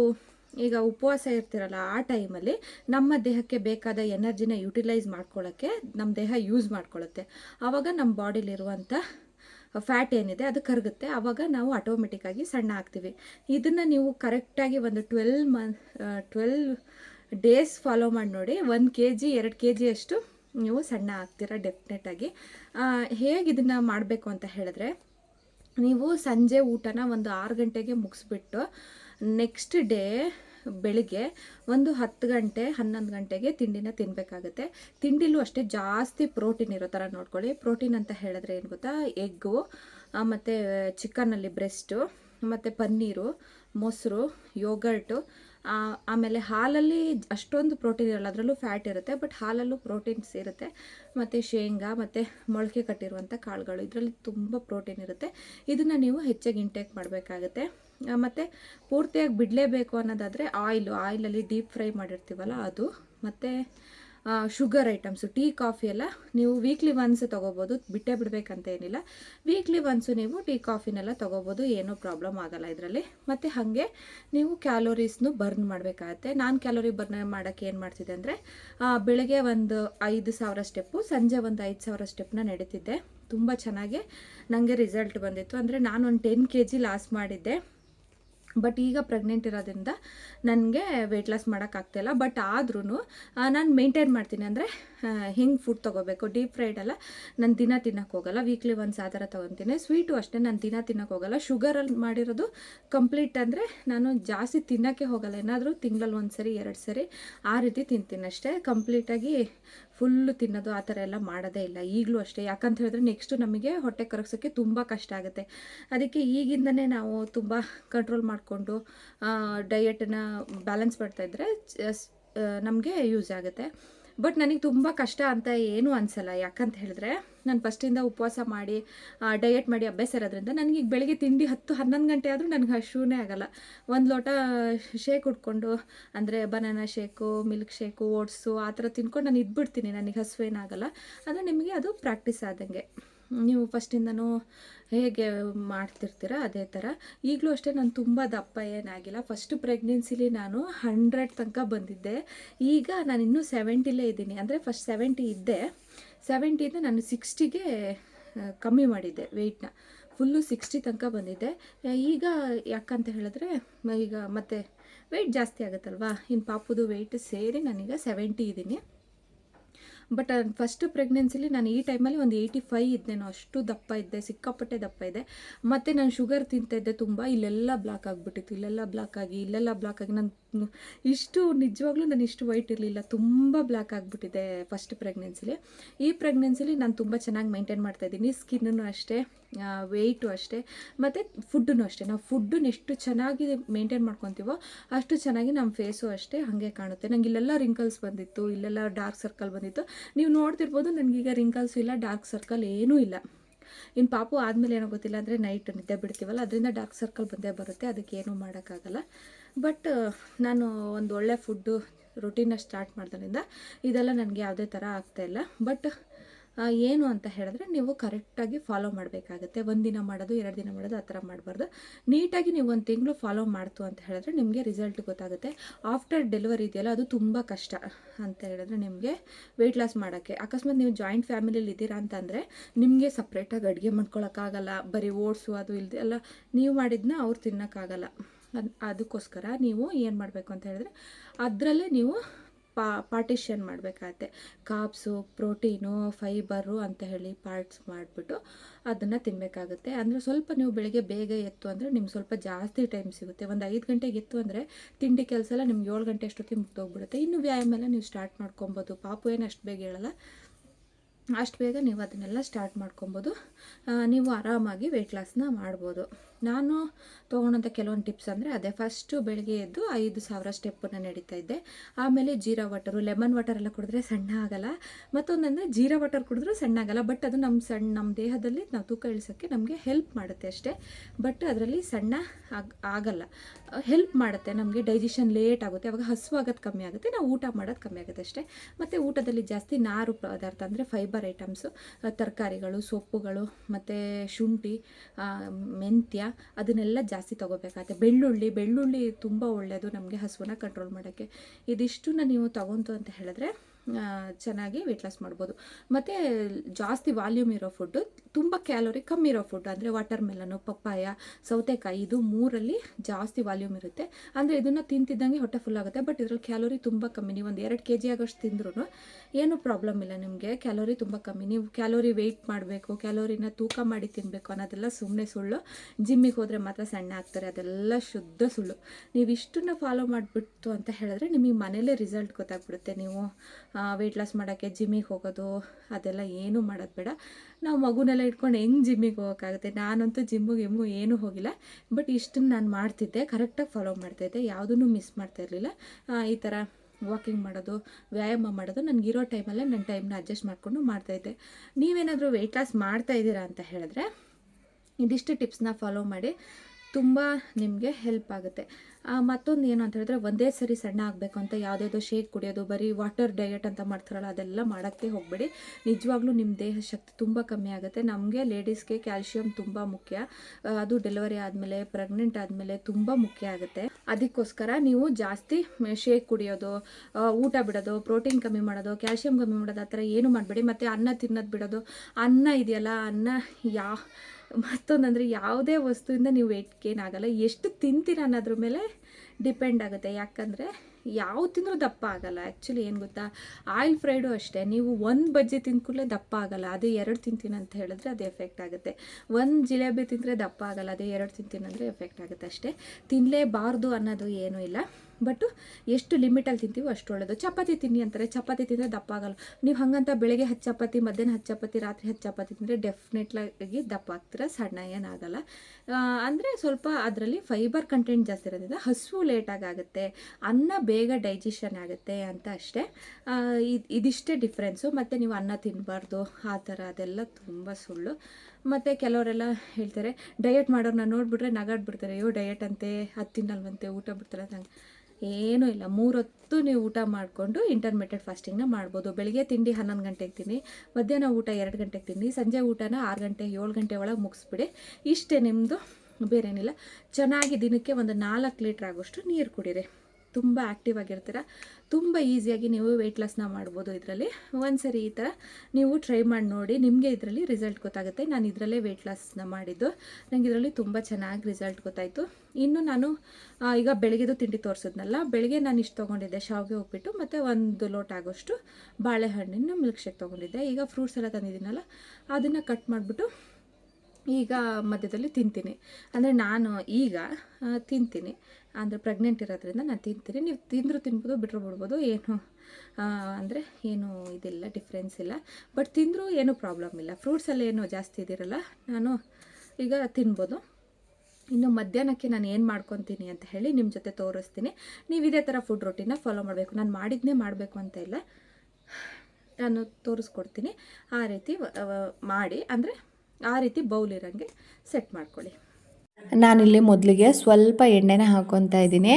ಈಗ ಉಪವಾಸ ಇರ್ತಿರಲ್ಲ ಆ ಟೈಮಲ್ಲಿ ನಮ್ಮ ದೇಹಕ್ಕೆ ಬೇಕಾದ ಎನರ್ಜಿನ ಯುಟಿಲೈಸ್ ಮಾಡ್ಕೊಳ್ಳೋಕ್ಕೆ ನಮ್ಮ ದೇಹ ಯೂಸ್ ಮಾಡ್ಕೊಳ್ಳುತ್ತೆ ಆವಾಗ ನಮ್ಮ ಬಾಡಿಲಿರುವಂಥ ಫ್ಯಾಟ್ ಏನಿದೆ ಅದು ಕರಗುತ್ತೆ. ಆವಾಗ ನಾವು ಆಟೋಮೆಟಿಕ್ಕಾಗಿ ಸಣ್ಣ ಆಗ್ತೀವಿ. ಇದನ್ನು ನೀವು ಕರೆಕ್ಟಾಗಿ ಒಂದು twelve month twelve days follow ಮಾಡಿ ನೋಡಿ. ಒಂದು ಕೆ ಜಿ ಎರಡು ಕೆ ಜಿಯಷ್ಟು ನೀವು ಸಣ್ಣ ಆಗ್ತೀರಾ ಡೆಫಿನೆಟಾಗಿ ಹೇಗೆ ಇದನ್ನು ಮಾಡಬೇಕು ಅಂತ ಹೇಳಿದ್ರೆ, ನೀವು ಸಂಜೆ ಊಟನ ಒಂದು ಆರು ಗಂಟೆಗೆ ಮುಗಿಸ್ಬಿಟ್ಟು ನೆಕ್ಸ್ಟ್ ಡೇ ಬೆಳಿಗ್ಗೆ ಒಂದು ಹತ್ತು ಗಂಟೆ, ಹನ್ನೊಂದು ಗಂಟೆಗೆ ತಿಂಡಿನ ತಿನ್ನಬೇಕಾಗುತ್ತೆ ತಿಂಡಿಲೂ ಅಷ್ಟೇ ಜಾಸ್ತಿ ಪ್ರೋಟೀನ್ ಇರೋ ಥರ ನೋಡ್ಕೊಳ್ಳಿ. ಪ್ರೋಟೀನ್ ಅಂತ ಹೇಳಿದ್ರೆ ಏನು ಗೊತ್ತಾ? ಎಗ್ಗು ಮತ್ತು ಚಿಕನಲ್ಲಿ ಬ್ರೆಸ್ಟು ಮತ್ತು ಪನ್ನೀರು, ಮೊಸರು ಯೋಗರ್ಟು ಆಮೇಲೆ ಹಾಲಲ್ಲಿ ಅಷ್ಟೊಂದು ಪ್ರೋಟೀನ್ ಇರಲ್ಲ, ಅದರಲ್ಲೂ ಫ್ಯಾಟ್ ಇರುತ್ತೆ ಬಟ್ ಹಾಲಲ್ಲೂ ಪ್ರೋಟೀನ್ಸ್ ಇರುತ್ತೆ. ಮತ್ತು ಶೇಂಗಾ, ಮತ್ತು ಮೊಳಕೆ ಕಟ್ಟಿರುವಂಥ ಕಾಳುಗಳು, ಇದರಲ್ಲಿ ತುಂಬ ಪ್ರೋಟೀನ್ ಇರುತ್ತೆ. ಇದನ್ನು ನೀವು ಹೆಚ್ಚಾಗಿ ಇಂಟೇಕ್ ಮಾಡಬೇಕಾಗುತ್ತೆ. ಮತ್ತು ಪೂರ್ತಿಯಾಗಿ ಬಿಡಲೇಬೇಕು ಅನ್ನೋದಾದರೆ ಆಯಿಲು ಆಯಿಲಲ್ಲಿ ಡೀಪ್ ಫ್ರೈ ಮಾಡಿರ್ತೀವಲ್ಲ ಅದು. ಮತ್ತು ಶುಗರ್ ಐಟಮ್ಸು ಟೀ ಕಾಫಿ ಎಲ್ಲ ನೀವು ವೀಕ್ಲಿ ಒನ್ಸ್ ತೊಗೋಬೋದು. ಬಿಟ್ಟೇ ಬಿಡಬೇಕಂತ ಏನಿಲ್ಲ. ವೀಕ್ಲಿ ಒನ್ಸು ನೀವು ಟೀ ಕಾಫಿನೆಲ್ಲ ತೊಗೋಬೋದು. ಏನೂ ಪ್ರಾಬ್ಲಮ್ ಆಗಲ್ಲ ಇದರಲ್ಲಿ. ಮತ್ತು ಹಾಗೆ ನೀವು ಕ್ಯಾಲೋರೀಸ್ನು ಬರ್ನ್ ಮಾಡಬೇಕಾಗತ್ತೆ. ನಾನು ಕ್ಯಾಲೋರಿ ಬರ್ನ್ ಮಾಡೋಕ್ಕೆ ಏನು ಮಾಡ್ತಿದ್ದೆ ಅಂದರೆ ಬೆಳಗ್ಗೆ ಒಂದು ಐದು ಸಾವಿರ ಸ್ಟೆಪ್ಪು ಸಂಜೆ ಒಂದು ಐದು ಸಾವಿರ ಸ್ಟೆಪ್ನ ನಡೀತಿದ್ದೆ. ತುಂಬ ಚೆನ್ನಾಗಿ ನನಗೆ ರಿಸಲ್ಟ್ ಬಂದಿತ್ತು. ಅಂದರೆ ನಾನು ಒಂದು ಟೆನ್ ಕೆ ಜಿ ಲಾಸ್ ಮಾಡಿದ್ದೆ. ಬಟ್ ಈಗ ಪ್ರೆಗ್ನೆಂಟ್ ಇರೋದ್ರಿಂದ ನನಗೆ ವೆಯ್ಟ್ ಲಾಸ್ ಮಾಡೋಕ್ಕಾಗ್ತಾಯಿಲ್ಲ ಬಟ್ ಆದ್ರೂ ನಾನು ಮೇಂಟೈನ್ ಮಾಡ್ತೀನಿ. ಅಂದರೆ ಹೆಂಗೆ ಫುಡ್ ತೊಗೋಬೇಕು. ಡೀಪ್ ಫ್ರೈಡ್ ಅಲ್ಲ, ನಾನು ದಿನ ತಿನ್ನೋಕೆ ಹೋಗಲ್ಲ. ವೀಕ್ಲಿ ಒನ್ಸ್ ಆ ಥರ ತೊಗೊತೀನಿ ಸ್ವೀಟು ಅಷ್ಟೇ, ನಾನು ದಿನ ತಿನ್ನೋಕೆ ಹೋಗಲ್ಲ. ಶುಗರಲ್ಲಿ ಮಾಡಿರೋದು ಕಂಪ್ಲೀಟ್ ಅಂದರೆ ನಾನು ಜಾಸ್ತಿ ತಿನ್ನೋಕ್ಕೆ ಹೋಗಲ್ಲ. ಏನಾದರೂ ತಿಂಗಳಲ್ಲಿ ಒಂದು ಸರಿ, ಎರಡು ಸರಿ ಆ ರೀತಿ ತಿಂತೀನಿ ಅಷ್ಟೇ. ಕಂಪ್ಲೀಟಾಗಿ ಫುಲ್ಲು ತಿನ್ನೋದು ಆ ಥರ ಎಲ್ಲ ಮಾಡೋದೇ ಇಲ್ಲ. ಈಗಲೂ ಅಷ್ಟೇ. ಯಾಕಂತ ಹೇಳಿದ್ರೆ ನೆಕ್ಸ್ಟು ನಮಗೆ ಹೊಟ್ಟೆ ಕರಗ್ಸೋಕ್ಕೆ ತುಂಬ ಕಷ್ಟ ಆಗುತ್ತೆ. ಅದಕ್ಕೆ ಈಗಿಂದನೇ ನಾವು ತುಂಬ ಕಂಟ್ರೋಲ್ ಮಾಡಿಕೊಂಡು ಡಯೆಟನ್ನು ಬ್ಯಾಲೆನ್ಸ್ ಮಾಡ್ತಾಯಿದ್ರೆ ನಮಗೆ ಯೂಸ್ ಆಗುತ್ತೆ. ಬಟ್ ನನಗೆ ತುಂಬ ಕಷ್ಟ ಅಂತ ಏನೂ ಅನಿಸಲ್ಲ. ಯಾಕಂತ ಹೇಳಿದ್ರೆ, ನಾನು ಫಸ್ಟಿಂದ ಉಪವಾಸ ಮಾಡಿ ಡಯಟ್ ಮಾಡಿ ಅಭ್ಯಾಸ ಇರೋದ್ರಿಂದ ನನಗೆ ಈಗ ಬೆಳಗ್ಗೆ ತಿಂಡಿ ಹತ್ತು ಹನ್ನೊಂದು ಗಂಟೆ ಆದರೂ ನನಗೆ ಹಶುವೇ ಆಗಲ್ಲ. ಒಂದು ಲೋಟ ಶೇಕ್ ಉಟ್ಕೊಂಡು, ಅಂದರೆ banana shake milk shake oats ಆ ಥರ ತಿನ್ಕೊಂಡು ನಾನು ಇದ್ಬಿಡ್ತೀನಿ. ನನಗೆ ಹಸುವೇನಾಗಲ್ಲ ಅಂದರೆ ನಿಮಗೆ ಅದು ಪ್ರಾಕ್ಟೀಸ್ ಆದಂಗೆ. ನೀವು ಫಸ್ಟಿಂದನೂ ಹೇಗೆ ಮಾಡ್ತಿರ್ತೀರ ಅದೇ ಥರ. ಈಗಲೂ ಅಷ್ಟೇ ನಾನು ತುಂಬ ದಪ್ಪ ಏನಾಗಿಲ್ಲ. ಫಸ್ಟ್ ಪ್ರೆಗ್ನೆನ್ಸಿಲಿ ನಾನು ಹಂಡ್ರೆಡ್ ತನಕ ಬಂದಿದ್ದೆ. ಈಗ ನಾನು ಇನ್ನೂ ಸೆವೆಂಟಿಲೇ ಇದ್ದೀನಿ. ಅಂದರೆ ಫಸ್ಟ್ ಸೆವೆಂಟಿ ಇದ್ದೆ. ಸೆವೆಂಟಿಯಿಂದ ನಾನು ಸಿಕ್ಸ್ಟಿಗೆ ಕಮ್ಮಿ ಮಾಡಿದ್ದೆ ವೆಯ್ಟ್ನ. ಫುಲ್ಲು ಸಿಕ್ಸ್ಟಿ ತನಕ ಬಂದಿದ್ದೆ. ಈಗ ಯಾಕಂತ ಹೇಳಿದ್ರೆ, ಈಗ ಮತ್ತೆ ವೆಯ್ಟ್ ಜಾಸ್ತಿ ಆಗುತ್ತಲ್ವಾ? ಇನ್ನು ಪಾಪುದು ವೆಯ್ಟ್ ಸೇರಿ ನಾನೀಗ ಸೆವೆಂಟಿ ಇದ್ದೀನಿ. ಬಟ್ ಫಸ್ಟ್ ಪ್ರೆಗ್ನೆನ್ಸಿಲಿ ನಾನು ಈ ಟೈಮಲ್ಲಿ ಒಂದು ಏಯ್ಟಿ ಫೈ ಇದ್ದೇನೋ ಅಷ್ಟು ದಪ್ಪ ಇದ್ದೆ, ಸಿಕ್ಕಾಪಟ್ಟೆ ದಪ್ಪ ಇದೆ ಮತ್ತು ನಾನು ಶುಗರ್ ತಿಂತಾ ಇದ್ದೆ ತುಂಬ. ಇಲ್ಲೆಲ್ಲ ಬ್ಲಾಕ್ ಆಗಿಬಿಟ್ಟಿತ್ತು. ಇಲ್ಲೆಲ್ಲ ಬ್ಲಾಕ್ ಆಗಿ, ಇಲ್ಲೆಲ್ಲ ಬ್ಲಾಕ್ ಆಗಿ. ನಾನು ಇಷ್ಟು ನಿಜವಾಗ್ಲೂ ನಾನು ಇಷ್ಟು ವೈಟ್ ಇರಲಿಲ್ಲ. ತುಂಬ ಬ್ಲ್ಯಾಕ್ ಆಗಿಬಿಟ್ಟಿದೆ ಫಸ್ಟ್ ಪ್ರೆಗ್ನೆನ್ಸಿಲಿ ಈ ಪ್ರೆಗ್ನೆನ್ಸಿಲಿ ನಾನು ತುಂಬ ಚೆನ್ನಾಗಿ ಮೈಂಟೈನ್ ಮಾಡ್ತಾ ಇದ್ದೀನಿ. ಸ್ಕಿನ್ನೂ ಅಷ್ಟೇ ವೆಯ್ಟು ಅಷ್ಟೇ, ಮತ್ತು ಫುಡ್ಡೂ ಅಷ್ಟೇ. ನಾವು ಫುಡ್ಡನ್ನು ಎಷ್ಟು ಚೆನ್ನಾಗಿ ಮೇಂಟೈನ್ ಮಾಡ್ಕೊತೀವೋ ಅಷ್ಟು ಚೆನ್ನಾಗಿ ನಮ್ಮ ಫೇಸು ಅಷ್ಟೇ ಹಾಗೆ ಕಾಣುತ್ತೆ. ನಂಗೆ ಇಲ್ಲೆಲ್ಲ ರಿಂಕಲ್ಸ್ ಬಂದಿತ್ತು, ಇಲ್ಲೆಲ್ಲ ಡಾರ್ಕ್ ಸರ್ಕಲ್ ಬಂದಿತ್ತು. ನೀವು ನೋಡ್ತಿರ್ಬೋದು ನನಗೀಗ ರಿಂಕಲ್ಸ್ ಇಲ್ಲ ಡಾರ್ಕ್ ಸರ್ಕಲ್ ಏನೂ ಇಲ್ಲ. ಇನ್ನು ಪಾಪು ಆದಮೇಲೆ ಏನೋ ಗೊತ್ತಿಲ್ಲ ಅಂದರೆ ನೈಟ್ ನಿದ್ದೆ ಬಿಡ್ತೀವಲ್ಲ, ಅದರಿಂದ ಡಾರ್ಕ್ ಸರ್ಕಲ್ ಬಂದೇ ಬರುತ್ತೆ, ಅದಕ್ಕೆ ಏನೂ ಮಾಡೋಕ್ಕಾಗಲ್ಲ. ಬಟ್ ನಾನು ಒಂದು ಒಳ್ಳೆ ಫುಡ್ಡು ರುಟೀನ ಸ್ಟಾರ್ಟ್ ಮಾಡಿದ್ರಿಂದ ಇದೆಲ್ಲ ನನಗೆ ಯಾವುದೇ ಥರ ಆಗ್ತಾಯಿಲ್ಲ ಬಟ್ ಏನು ಅಂತ ಹೇಳಿದ್ರೆ ನೀವು ಕರೆಕ್ಟಾಗಿ ಫಾಲೋ ಮಾಡಬೇಕಾಗತ್ತೆ. ಒಂದಿನ ಮಾಡೋದು, ಎರಡು ದಿನ ಮಾಡೋದು, ಆ ಥರ ಮಾಡಬಾರ್ದು. ನೀಟಾಗಿ ನೀವು ಒಂದು ತಿಂಗಳು ಫಾಲೋ ಮಾಡ್ತು ಅಂತ ಹೇಳಿದ್ರೆ ನಿಮಗೆ ರಿಸಲ್ಟ್ ಗೊತ್ತಾಗುತ್ತೆ. ಆಫ್ಟರ್ ಡೆಲಿವರಿ ಇದೆಯಲ್ಲ, ಅದು ತುಂಬ ಕಷ್ಟ ಅಂತ ಹೇಳಿದ್ರೆ ನಿಮಗೆ ವೆಯ್ಟ್ ಲಾಸ್ ಮಾಡೋಕ್ಕೆ. ಅಕಸ್ಮಾತ್ ನೀವು ಜಾಯಿಂಟ್ ಫ್ಯಾಮಿಲಿಯಲ್ಲಿ ಇದ್ದೀರಾ ಅಂತಂದರೆ ನಿಮಗೆ ಸಪ್ರೇಟಾಗಿ ಅಡುಗೆ ಮಾಡ್ಕೊಳಕ್ಕಾಗಲ್ಲ. ಬರೀ ಓಟ್ಸು, ಅದು ಇಲ್ಲದೆ ಎಲ್ಲ ನೀವು ಮಾಡಿದ್ನ ಅವ್ರು ತಿನ್ನೋಕ್ಕಾಗಲ್ಲ. ಅದು, ಅದಕ್ಕೋಸ್ಕರ ನೀವು ಏನು ಮಾಡಬೇಕು ಅಂತ ಹೇಳಿದ್ರೆ ಅದರಲ್ಲೇ ನೀವು ಪಾ ಪಾರ್ಟಿಷನ್ ಮಾಡಬೇಕಾಗತ್ತೆ. ಕಾಪ್ಸು ಪ್ರೋಟೀನು ಫೈಬರು ಅಂತ ಹೇಳಿ ಪಾರ್ಟ್ಸ್ ಮಾಡಿಬಿಟ್ಟು ಅದನ್ನು ತಿನ್ನಬೇಕಾಗುತ್ತೆ ಅಂದರೆ ಸ್ವಲ್ಪ ನೀವು ಬೆಳಗ್ಗೆ ಬೇಗ ಎತ್ತು ಅಂದರೆ ನಿಮ್ಗೆ ಸ್ವಲ್ಪ ಜಾಸ್ತಿ ಟೈಮ್ ಸಿಗುತ್ತೆ. ಒಂದು ಐದು ಗಂಟೆಗೆ ಎತ್ತು ಅಂದರೆ ತಿಂಡಿ ಕೆಲಸ ಎಲ್ಲ ನಿಮ್ಗೆ ಏಳು ಗಂಟೆ ಅಷ್ಟೊತ್ತಿಗೆ ಮುಗ್ದೋಗ್ಬಿಡುತ್ತೆ. ಇನ್ನು ವ್ಯಾಯಾಮ ಎಲ್ಲ ನೀವು ಸ್ಟಾರ್ಟ್ ಮಾಡ್ಕೊಬೋದು. ಪಾಪು ಏನು ಅಷ್ಟು ಬೇಗ ಹೇಳಲ್ಲ. ಅಷ್ಟು ಬೇಗ ನೀವು ಅದನ್ನೆಲ್ಲ ಸ್ಟಾರ್ಟ್ ಮಾಡ್ಕೊಬೋದು. ನೀವು ಆರಾಮಾಗಿ ವೆಯ್ಟ್ ಲಾಸ್ನ ಮಾಡ್ಬೋದು. ನಾನು ತೊಗೊಳೋಂಥ ಕೆಲವೊಂದು ಟಿಪ್ಸ್ ಅಂದರೆ ಅದೇ, ಫಸ್ಟು ಬೆಳಗ್ಗೆ ಎದ್ದು ಐದು ಸಾವಿರ ಸ್ಟೆಪ್ಪನ್ನು ನಡೀತಾ ಇದ್ದೆ. ಆಮೇಲೆ ಜೀರಾ ವಾಟರು, ಲೆಮನ್ ವಾಟರ್ ಎಲ್ಲ ಕುಡಿದ್ರೆ ಸಣ್ಣ ಆಗಲ್ಲ. ಮತ್ತೊಂದಂದರೆ ಜೀರಾ ವಾಟರ್ ಕುಡಿದ್ರೂ ಸಣ್ಣ ಆಗಲ್ಲ. ಬಟ್ ಅದು ನಮ್ಮ ಸಣ್ಣ, ನಮ್ಮ ದೇಹದಲ್ಲಿ ನಾವು ತೂಕ ಇಳಿಸೋಕ್ಕೆ ನಮಗೆ ಹೆಲ್ಪ್ ಮಾಡುತ್ತೆ ಅಷ್ಟೇ. ಬಟ್ ಅದರಲ್ಲಿ ಸಣ್ಣ ಆಗ್, ಆಗಲ್ಲ. ಹೆಲ್ಪ್ ಮಾಡುತ್ತೆ, ನಮಗೆ ಡೈಜೆಷನ್ ಲೇಟ್ ಆಗುತ್ತೆ. ಅವಾಗ ಹಸು ಕಮ್ಮಿ ಆಗುತ್ತೆ, ನಾವು ಊಟ ಮಾಡೋದು ಕಮ್ಮಿ ಆಗುತ್ತೆ ಅಷ್ಟೇ. ಮತ್ತು ಊಟದಲ್ಲಿ ಜಾಸ್ತಿ ನಾರು ಪದಾರ್ಥ ಅಂದರೆ ಫೈಬರ್ ಐಟಮ್ಸು, ತರಕಾರಿಗಳು, ಸೊಪ್ಪುಗಳು, ಮತ್ತು ಶುಂಠಿ ಮೆಂತ್ಯ ಅದನ್ನೆಲ್ಲ ಜಾಸ್ತಿ ತೊಗೋಬೇಕಾಗತ್ತೆ. ಬೆಳ್ಳುಳ್ಳಿ ಬೆಳ್ಳುಳ್ಳಿ ತುಂಬ ಒಳ್ಳೆಯದು ನಮಗೆ ಹಸುವನ್ನ ಕಂಟ್ರೋಲ್ ಮಾಡೋಕ್ಕೆ. ಇದಿಷ್ಟನ್ನ ನೀವು ತಗೊಂತು ಅಂತ ಹೇಳಿದ್ರೆ ಚೆನ್ನಾಗಿ ವೆಯ್ಟ್ ಲಾಸ್ ಮಾಡ್ಬೋದು. ಮತ್ತು ಜಾಸ್ತಿ ವಾಲ್ಯೂಮ್ ಇರೋ ಫುಡ್ಡು ತುಂಬ ಕ್ಯಾಲೋರಿ ಕಮ್ಮಿ ಇರೋ ಫುಡ್ ಅಂದರೆ ವಾಟರ್ ಮೆಲನು ಪಪ್ಪಾಯ, ಸೌತೆಕಾಯಿ, ಇದು ಮೂರಲ್ಲಿ ಜಾಸ್ತಿ ವಾಲ್ಯೂಮ್ ಇರುತ್ತೆ. ಅಂದರೆ ಇದನ್ನು ತಿಂತಿದ್ದಂಗೆ ಹೊಟ್ಟೆ ಫುಲ್ ಆಗುತ್ತೆ. ಬಟ್ ಇದರಲ್ಲಿ ಕ್ಯಾಲೋರಿ ತುಂಬ ಕಮ್ಮಿ. ನೀವು ಒಂದು ಎರಡು ಕೆ ಜಿ ಆಗೋಷ್ಟು ತಿಂದ್ರೂ ಏನೂ ಪ್ರಾಬ್ಲಮ್ ಇಲ್ಲ ನಿಮಗೆ. ಕ್ಯಾಲೋರಿ ತುಂಬ ಕಮ್ಮಿ. ನೀವು ಕ್ಯಾಲೋರಿ ವೆಯ್ಟ್ ಮಾಡಬೇಕು ಕ್ಯಾಲೋರಿನ ತೂಕ ಮಾಡಿ ತಿನ್ನಬೇಕು ಅನ್ನೋದೆಲ್ಲ ಸುಮ್ಮನೆ ಸುಳ್ಳು. ಜಿಮ್ಮಿಗೆ ಹೋದರೆ ಮಾತ್ರ ಸಣ್ಣ ಆಗ್ತಾರೆ. ಅದೆಲ್ಲ ಶುದ್ಧ ಸುಳ್ಳು. ನೀವು ಇಷ್ಟನ್ನ ಫಾಲೋ ಮಾಡಿಬಿಟ್ಟು ಅಂತ ಹೇಳಿದ್ರೆ ನಿಮಗೆ ಮನೇಲೇ ರಿಸಲ್ಟ್ ಗೊತ್ತಾಗ್ಬಿಡುತ್ತೆ. ನೀವು ವೆಯ್ಟ್ ಲಾಸ್ ಮಾಡೋಕ್ಕೆ ಜಿಮ್ಮಿಗೆ ಹೋಗೋದು ಅದೆಲ್ಲ ಏನೂ ಮಾಡೋದು ಬೇಡ. ನಾವು ಮಗುನೆಲ್ಲ ಇಟ್ಕೊಂಡು ಹೆಂಗೆ ಜಿಮ್ಮಿಗೆ ಹೋಗೋಕ್ಕಾಗುತ್ತೆ ನಾನಂತೂ ಜಿಮ್ಮು ಗಿಮ್ಮು ಏನೂ ಹೋಗಿಲ್ಲ. ಬಟ್ ಇಷ್ಟನ್ನು ನಾನು ಮಾಡ್ತಿದ್ದೆ. ಕರೆಕ್ಟಾಗಿ ಫಾಲೋ ಮಾಡ್ತಾಯಿದ್ದೆ ಯಾವುದನ್ನು ಮಿಸ್ ಮಾಡ್ತಾ ಇರಲಿಲ್ಲ. ಈ ಥರ ವಾಕಿಂಗ್ ಮಾಡೋದು, ವ್ಯಾಯಾಮ ಮಾಡೋದು ನನಗಿರೋ ಟೈಮಲ್ಲೇ ನನ್ನ ಟೈಮ್ನ ಅಡ್ಜಸ್ಟ್ ಮಾಡಿಕೊಂಡು ಮಾಡ್ತಾಯಿದ್ದೆ ನೀವೇನಾದರೂ ವೆಯ್ಟ್ ಲಾಸ್ ಮಾಡ್ತಾ ಇದ್ದೀರಾ ಅಂತ ಹೇಳಿದ್ರೆ, ಇದಿಷ್ಟು ಟಿಪ್ಸ್ನ ಫಾಲೋ ಮಾಡಿ ತುಂಬ ನಿಮಗೆ ಹೆಲ್ಪ್ ಆಗುತ್ತೆ. ಮತ್ತೊಂದು ಏನು ಅಂತ ಹೇಳಿದ್ರೆ ಒಂದೇ ಸರಿ ಸಣ್ಣ ಆಗಬೇಕು ಅಂತ ಯಾವುದ್ಯಾವುದೋ ಶೇಕ್ ಕುಡಿಯೋದು, ಬರೀ ವಾಟರ್ ಡಯಟ್ ಅಂತ ಮಾಡ್ತಾರಲ್ಲ, ಅದೆಲ್ಲ ಮಾಡೋಕ್ಕೆ ಹೋಗಬೇಡಿ. ನಿಜವಾಗ್ಲೂ ನಿಮ್ಮ ದೇಹ ಶಕ್ತಿ ತುಂಬ ಕಮ್ಮಿ ಆಗುತ್ತೆ. ನಮಗೆ ಲೇಡೀಸ್ಗೆ ಕ್ಯಾಲ್ಶಿಯಂ ತುಂಬ ಮುಖ್ಯ. ಅದು ಡೆಲಿವರಿ ಆದಮೇಲೆ ಪ್ರೆಗ್ನೆಂಟ್ ಆದಮೇಲೆ ತುಂಬ ಮುಖ್ಯ ಆಗುತ್ತೆ. ಅದಕ್ಕೋಸ್ಕರ ನೀವು ಜಾಸ್ತಿ ಶೇಕ್ ಕುಡಿಯೋದು ಊಟ ಬಿಡೋದು ಪ್ರೋಟೀನ್ ಕಮ್ಮಿ ಮಾಡೋದು ಕ್ಯಾಲ್ಶಿಯಂ ಕಮ್ಮಿ ಮಾಡೋದು, ಆ ಥರ ಏನು ಮಾಡಬೇಡಿ. ಮತ್ತು ಅನ್ನ ತಿನ್ನೋದು ಬಿಡೋದು. ಅನ್ನ ಇದೆಯಲ್ಲ, ಅನ್ನ ಯಾ ಮತ್ತೊಂದಂದರೆ ಯಾವುದೇ ವಸ್ತುವಿಂದ ನೀವು ವೆಯ್ಟ್ ಗೇನ್ ಆಗಲ್ಲ ಎಷ್ಟು ತಿಂತೀರ ಅನ್ನೋದ್ರ ಮೇಲೆ ಡಿಪೆಂಡ್ ಆಗುತ್ತೆ. ಯಾಕಂದರೆ ಯಾವ ತಿಂದರೂ ದಪ್ಪ ಆಗಲ್ಲ. ಆ್ಯಕ್ಚುಲಿ ಏನು ಗೊತ್ತಾ, ಆಯಿಲ್ ಫ್ರೈಡು ಅಷ್ಟೇ. ನೀವು ಒಂದು ಬಜ್ಜಿ ತಿಂದ ಕೂಡಲೇ ದಪ್ಪ ಆಗಲ್ಲ. ಅದೇ ಎರಡು ತಿಂತೀನಿ ಅಂತ ಹೇಳಿದ್ರೆ ಅದು ಎಫೆಕ್ಟ್ ಆಗುತ್ತೆ. ಒಂದು ಜಿಲೇಬಿ ತಿಂದರೆ ದಪ್ಪ ಆಗಲ್ಲ. ಅದೇ ಎರಡು ತಿಂತೀನಿ ಅಂದರೆ ಎಫೆಕ್ಟ್ ಆಗುತ್ತೆ ಅಷ್ಟೇ. ತಿನ್ನಲೇಬಾರ್ದು ಅನ್ನೋದು ಏನೂ ಇಲ್ಲ. ಬಟ್ಟು ಎಷ್ಟು ಲಿಮಿಟಲ್ಲಿ ತಿಂತೀವೋ ಅಷ್ಟು ಒಳ್ಳೆಯದು ಚಪಾತಿ ತಿನ್ನಿ ಅಂತಾರೆ. ಚಪಾತಿ ತಿಂದರೆ ದಪ್ಪ ಆಗಲ್ಲ. ನೀವು ಹಾಗಂತ ಬೆಳಗ್ಗೆ ಹತ್ತು ಚಪಾತಿ, ಮಧ್ಯಾಹ್ನ ಹತ್ತು ಚಪಾತಿ, ರಾತ್ರಿ ಹತ್ತು ಚಪಾತಿ ತಿಂದರೆ ಡೆಫಿನೆಟ್ಲಾಗಿ ದಪ್ಪ ಆಗ್ತೀರ? ಸಣ್ಣ ಏನಾಗಲ್ಲ ಅಂದರೆ ಸ್ವಲ್ಪ ಅದರಲ್ಲಿ ಫೈಬರ್ ಕಂಟೆಂಟ್ ಜಾಸ್ತಿ ಇರೋದ್ರಿಂದ ಹಸು ಲೇಟಾಗಿ ಆಗುತ್ತೆ. ಅನ್ನ ಬೇಗ ಡೈಜೆಷನ್ ಆಗುತ್ತೆ ಅಂತ ಅಷ್ಟೇ. ಇದಿಷ್ಟೇ ಡಿಫ್ರೆನ್ಸು ಮತ್ತು ನೀವು ಅನ್ನ ತಿನ್ನಬಾರ್ದು ಆ ಥರ ಅದೆಲ್ಲ ತುಂಬ ಸುಳ್ಳು. ಮತ್ತು ಕೆಲವರೆಲ್ಲ ಹೇಳ್ತಾರೆ ಡಯಟ್ ಮಾಡೋರನ್ನ ನೋಡಿಬಿಟ್ರೆ ನಗಾಡ್ಬಿಡ್ತಾರೆ. ಅಯ್ಯೋ ಡಯಟ್ ಅಂತೆ, ಅದು ತಿನ್ನಲ್ವಂತೆ, ಊಟ ಬಿಡ್ತಾರೆ ಅಂತ. ಏನೂ ಇಲ್ಲ. ಮೂರೊತ್ತು ನೀವು ಊಟ ಮಾಡಿಕೊಂಡು ಇಂಟರ್ಮಿಟೆಡ್ ಫಾಸ್ಟಿಂಗ್ನ ಮಾಡ್ಬೋದು. ಬೆಳಗ್ಗೆ ತಿಂಡಿ ಹನ್ನೊಂದು ಗಂಟೆಗೆ ತಿನ್ನಿ, ಮಧ್ಯಾಹ್ನ ಊಟ ಎರಡು ಗಂಟೆಗೆ ತಿನ್ನಿ, ಸಂಜೆ ಊಟನ ಆರು ಗಂಟೆ, ಏಳು ಗಂಟೆ ಒಳಗೆ ಮುಗಿಸ್ಬಿಡಿ. ಇಷ್ಟೇ ನಿಮ್ಮದು ಬೇರೇನಿಲ್ಲ. ಚೆನ್ನಾಗಿ ದಿನಕ್ಕೆ ಒಂದು ನಾಲ್ಕು ಲೀಟ್ರ್ ಆಗೋಷ್ಟು ನೀರು ಕುಡೀರಿ. ತುಂಬ ಆ್ಯಕ್ಟಿವ್ ಆಗಿರ್ತೀರ, ತುಂಬ ಈಸಿಯಾಗಿ ನೀವು ವೆಯ್ಟ್ ಲಾಸ್ನ ಮಾಡ್ಬೋದು ಇದರಲ್ಲಿ. ಒಂದ್ಸರಿ ಈ ಥರ ನೀವು ಟ್ರೈ ಮಾಡಿ ನೋಡಿ, ನಿಮಗೆ ಇದರಲ್ಲಿ ರಿಸಲ್ಟ್ ಗೊತ್ತಾಗುತ್ತೆ. ನಾನು ಇದರಲ್ಲೇ ವೆಯ್ಟ್ ಲಾಸ್ನ ಮಾಡಿದ್ದು. ನನಗೆ ಇದರಲ್ಲಿ ತುಂಬ ಚೆನ್ನಾಗಿ ರಿಸಲ್ಟ್ ಗೊತ್ತಾಯಿತು. ಇನ್ನು ನಾನು ಈಗ ಬೆಳಗ್ಗೆದು ತಿಂಡಿ ತೋರಿಸಿದ್ನಲ್ಲ ಬೆಳಗ್ಗೆ ನಾನು ಇಷ್ಟು ತೊಗೊಂಡಿದ್ದೆ, ಶಾವಿಗೆ ಉಪ್ಪಿಟ್ಟು ಮತ್ತು ಒಂದು ಲೋಟ ಆಗೋಷ್ಟು ಬಾಳೆಹಣ್ಣಿನ ಮಿಲ್ಕ್ ಶೇಕ್ ತೊಗೊಂಡಿದ್ದೆ. ಈಗ ಫ್ರೂಟ್ಸ್ ಎಲ್ಲ ತಂದಿದ್ದೀನಲ್ಲ, ಅದನ್ನು ಕಟ್ ಮಾಡಿಬಿಟ್ಟು ಈಗ ಮಧ್ಯದಲ್ಲಿ ತಿಂತೀನಿ. ಅಂದರೆ ನಾನು ಈಗ ತಿಂತೀನಿ. ಅಂದರೆ ಪ್ರೆಗ್ನೆಂಟ್ ಇರೋದ್ರಿಂದ ನಾನು ತಿಂತೀನಿ. ನೀವು ತಿಂದರೂ ತಿನ್ಬೋದು ಬಿಟ್ಟರು ಬಿಡ್ಬೋದು, ಏನು ಅಂದರೆ ಏನು ಇದಿಲ್ಲ ಡಿಫ್ರೆನ್ಸ್ ಇಲ್ಲ. ಬಟ್ ತಿಂದರೂ ಏನೂ ಪ್ರಾಬ್ಲಮ್ ಇಲ್ಲ. ಫ್ರೂಟ್ಸಲ್ಲಿ ಏನು ಜಾಸ್ತಿ ಇದಿರಲ್ಲ, ನಾನು ಈಗ ತಿನ್ಬೋದು. ಇನ್ನು ಮಧ್ಯಾಹ್ನಕ್ಕೆ ನಾನು ಏನು ಮಾಡ್ಕೊತೀನಿ ಅಂತ ಹೇಳಿ ನಿಮ್ಮ ಜೊತೆ ತೋರಿಸ್ತೀನಿ. ನೀವು ಇದೇ ಥರ ಫುಡ್ ರೊಟೀನ ಫಾಲೋ ಮಾಡಬೇಕು. ನಾನು ಮಾಡಿದ್ನೇ ಮಾಡಬೇಕು ಅಂತ ಇಲ್ಲ. ನಾನು ತೋರಿಸ್ಕೊಡ್ತೀನಿ. ಆ ರೀತಿ ಮಾಡಿ, ಅಂದರೆ ಆ ರೀತಿ ಬೌಲ್ ಇರೋಂಗೆ ಸೆಟ್ ಮಾಡ್ಕೊಳ್ಳಿ. ನಾನಿಲ್ಲಿ ಮೊದಲಿಗೆ ಸ್ವಲ್ಪ ಎಣ್ಣೆನ ಹಾಕ್ಕೊತಾ ಇದ್ದೀನಿ.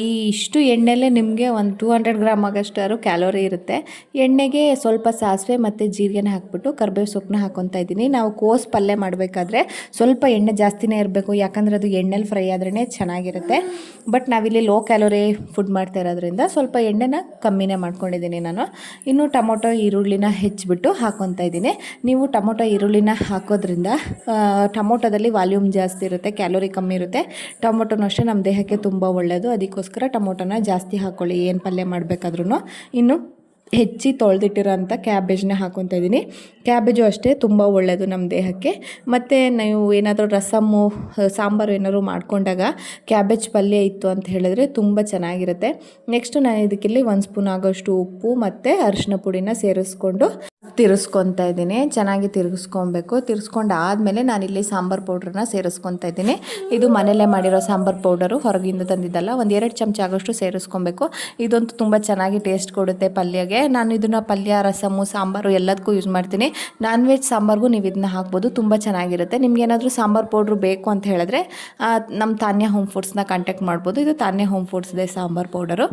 ಈ ಇಷ್ಟು ಎಣ್ಣೆಲ್ಲೇ ನಿಮಗೆ ಒಂದು ಟೂ ಹಂಡ್ರೆಡ್ ಗ್ರಾಮ್ ಆಗೋಷ್ಟಾರು ಕ್ಯಾಲೋರಿ ಇರುತ್ತೆ. ಎಣ್ಣೆಗೆ ಸ್ವಲ್ಪ ಸಾಸಿವೆ ಮತ್ತು ಜೀರಿಗೆನ ಹಾಕ್ಬಿಟ್ಟು ಕರ್ಬೇವು ಸೊಪ್ಪನ್ನ ಹಾಕ್ಕೊತಾ ಇದ್ದೀನಿ. ನಾವು ಕೋಸ್ ಪಲ್ಯ ಮಾಡಬೇಕಾದ್ರೆ ಸ್ವಲ್ಪ ಎಣ್ಣೆ ಜಾಸ್ತಿನೇ ಇರಬೇಕು. ಯಾಕಂದರೆ ಅದು ಎಣ್ಣೆಲಿ ಫ್ರೈ ಆದ್ರೇ ಚೆನ್ನಾಗಿರುತ್ತೆ. ಬಟ್ ನಾವಿಲ್ಲಿ ಲೋ ಕ್ಯಾಲೋರಿ ಫುಡ್ ಮಾಡ್ತಾ ಇರೋದ್ರಿಂದ ಸ್ವಲ್ಪ ಎಣ್ಣೆನ ಕಮ್ಮಿನೇ ಮಾಡ್ಕೊಂಡಿದ್ದೀನಿ ನಾನು. ಇನ್ನು ಟೊಮೊಟೊ, ಈರುಳ್ಳಿನ ಹೆಚ್ಚಿಬಿಟ್ಟು ಹಾಕ್ಕೊತಾ ಇದ್ದೀನಿ. ನೀವು ಟೊಮೊಟೊ, ಈರುಳ್ಳಿನ ಹಾಕೋದ್ರಿಂದ ಟೊಮೊಟೊದಲ್ಲಿ ವಾಲ್ಯೂಮ್ ಜಾಸ್ತಿ ಇರುತ್ತೆ. ಕ್ಯಾಲೋರಿ ಕಮ್ಮಿ ಇರುತ್ತೆ. ಟೊಮೊಟೊನೂ ಅಷ್ಟೇ ನಮ್ಮ ದೇಹಕ್ಕೆ ತುಂಬ ಒಳ್ಳೆಯದು ಅದಕ್ಕೋಸ್ಕರ ಟೊಮೊಟೊನ ಜಾಸ್ತಿ ಹಾಕ್ಕೊಳ್ಳಿ ಏನು ಪಲ್ಯ ಮಾಡಬೇಕಾದ್ರೂ ಇನ್ನು ಹೆಚ್ಚಿ ತೊಳೆದಿಟ್ಟಿರೋಂಥ ಕ್ಯಾಬೇಜ್ನ ಹಾಕ್ಕೊತಾ ಇದ್ದೀನಿ. ಕ್ಯಾಬೇಜು ಅಷ್ಟೇ ತುಂಬ ಒಳ್ಳೆಯದು ನಮ್ಮ ದೇಹಕ್ಕೆ. ಮತ್ತು ನೀವು ಏನಾದರೂ ರಸಮ್ಮು ಸಾಂಬಾರು ಏನಾದರೂ ಮಾಡಿಕೊಂಡಾಗ ಕ್ಯಾಬೇಜ್ ಪಲ್ಯ ಇತ್ತು ಅಂತ ಹೇಳಿದ್ರೆ ತುಂಬ ಚೆನ್ನಾಗಿರುತ್ತೆ. ನೆಕ್ಸ್ಟು ನಾನು ಇದಕ್ಕಿಲ್ಲಿ ಒಂದು ಸ್ಪೂನ್ ಆಗೋಷ್ಟು ಉಪ್ಪು ಮತ್ತು ಅರಿಶಿನ ಪುಡಿನ ಸೇರಿಸ್ಕೊಂಡು ತಿರ್ಸ್ಕೊತಾ ಇದ್ದೀನಿ. ಚೆನ್ನಾಗಿ ತಿರ್ಗಿಸ್ಕೊಬೇಕು. ತಿರ್ಸ್ಕೊಂಡು ಆದಮೇಲೆ ನಾನಿಲ್ಲಿ ಸಾಂಬಾರು ಪೌಡ್ರನ್ನ ಸೇರಿಸ್ಕೊತಾ ಇದ್ದೀನಿ. ಇದು ಮನೆಯಲ್ಲೇ ಮಾಡಿರೋ ಸಾಂಬಾರು ಪೌಡರು ಹೊರಗಿಂದ ತಂದಿದ್ದಲ್ಲ, ಒಂದು ಎರಡು ಚಮಚ ಆಗೋಷ್ಟು ಸೇರಿಸ್ಕೊಬೇಕು. ಇದಂತೂ ತುಂಬ ಚೆನ್ನಾಗಿ ಟೇಸ್ಟ್ ಕೊಡುತ್ತೆ ಪಲ್ಯಗೆ. ನಾನು ಇದನ್ನು ಪಲ್ಯ, ರಸಮು, ಸಾಂಬಾರು ಎಲ್ಲದಕ್ಕೂ ಯೂಸ್ ಮಾಡ್ತೀನಿ. ನಾನ್ ವೆಜ್ ಸಾಂಬಾರ್ಗೂ ನೀವು ಇದನ್ನ ಹಾಕ್ಬೋದು, ತುಂಬ ಚೆನ್ನಾಗಿರುತ್ತೆ. ನಿಮ್ಗೆ ಏನಾದರೂ ಸಾಂಬಾರು ಪೌಡ್ರು ಬೇಕು ಅಂತ ಹೇಳಿದ್ರೆ ನಮ್ಮ ತಾನ್ಯ ಹೋಮ್ ಫುಡ್ಸ್ನ ಕಾಂಟ್ಯಾಕ್ಟ್ ಮಾಡ್ಬೋದು. ಇದು ತಾನ್ಯ ಹೋಮ್ ಫುಡ್ಸ್ದೇ ಸಾಂಬಾರು ಪೌಡರು.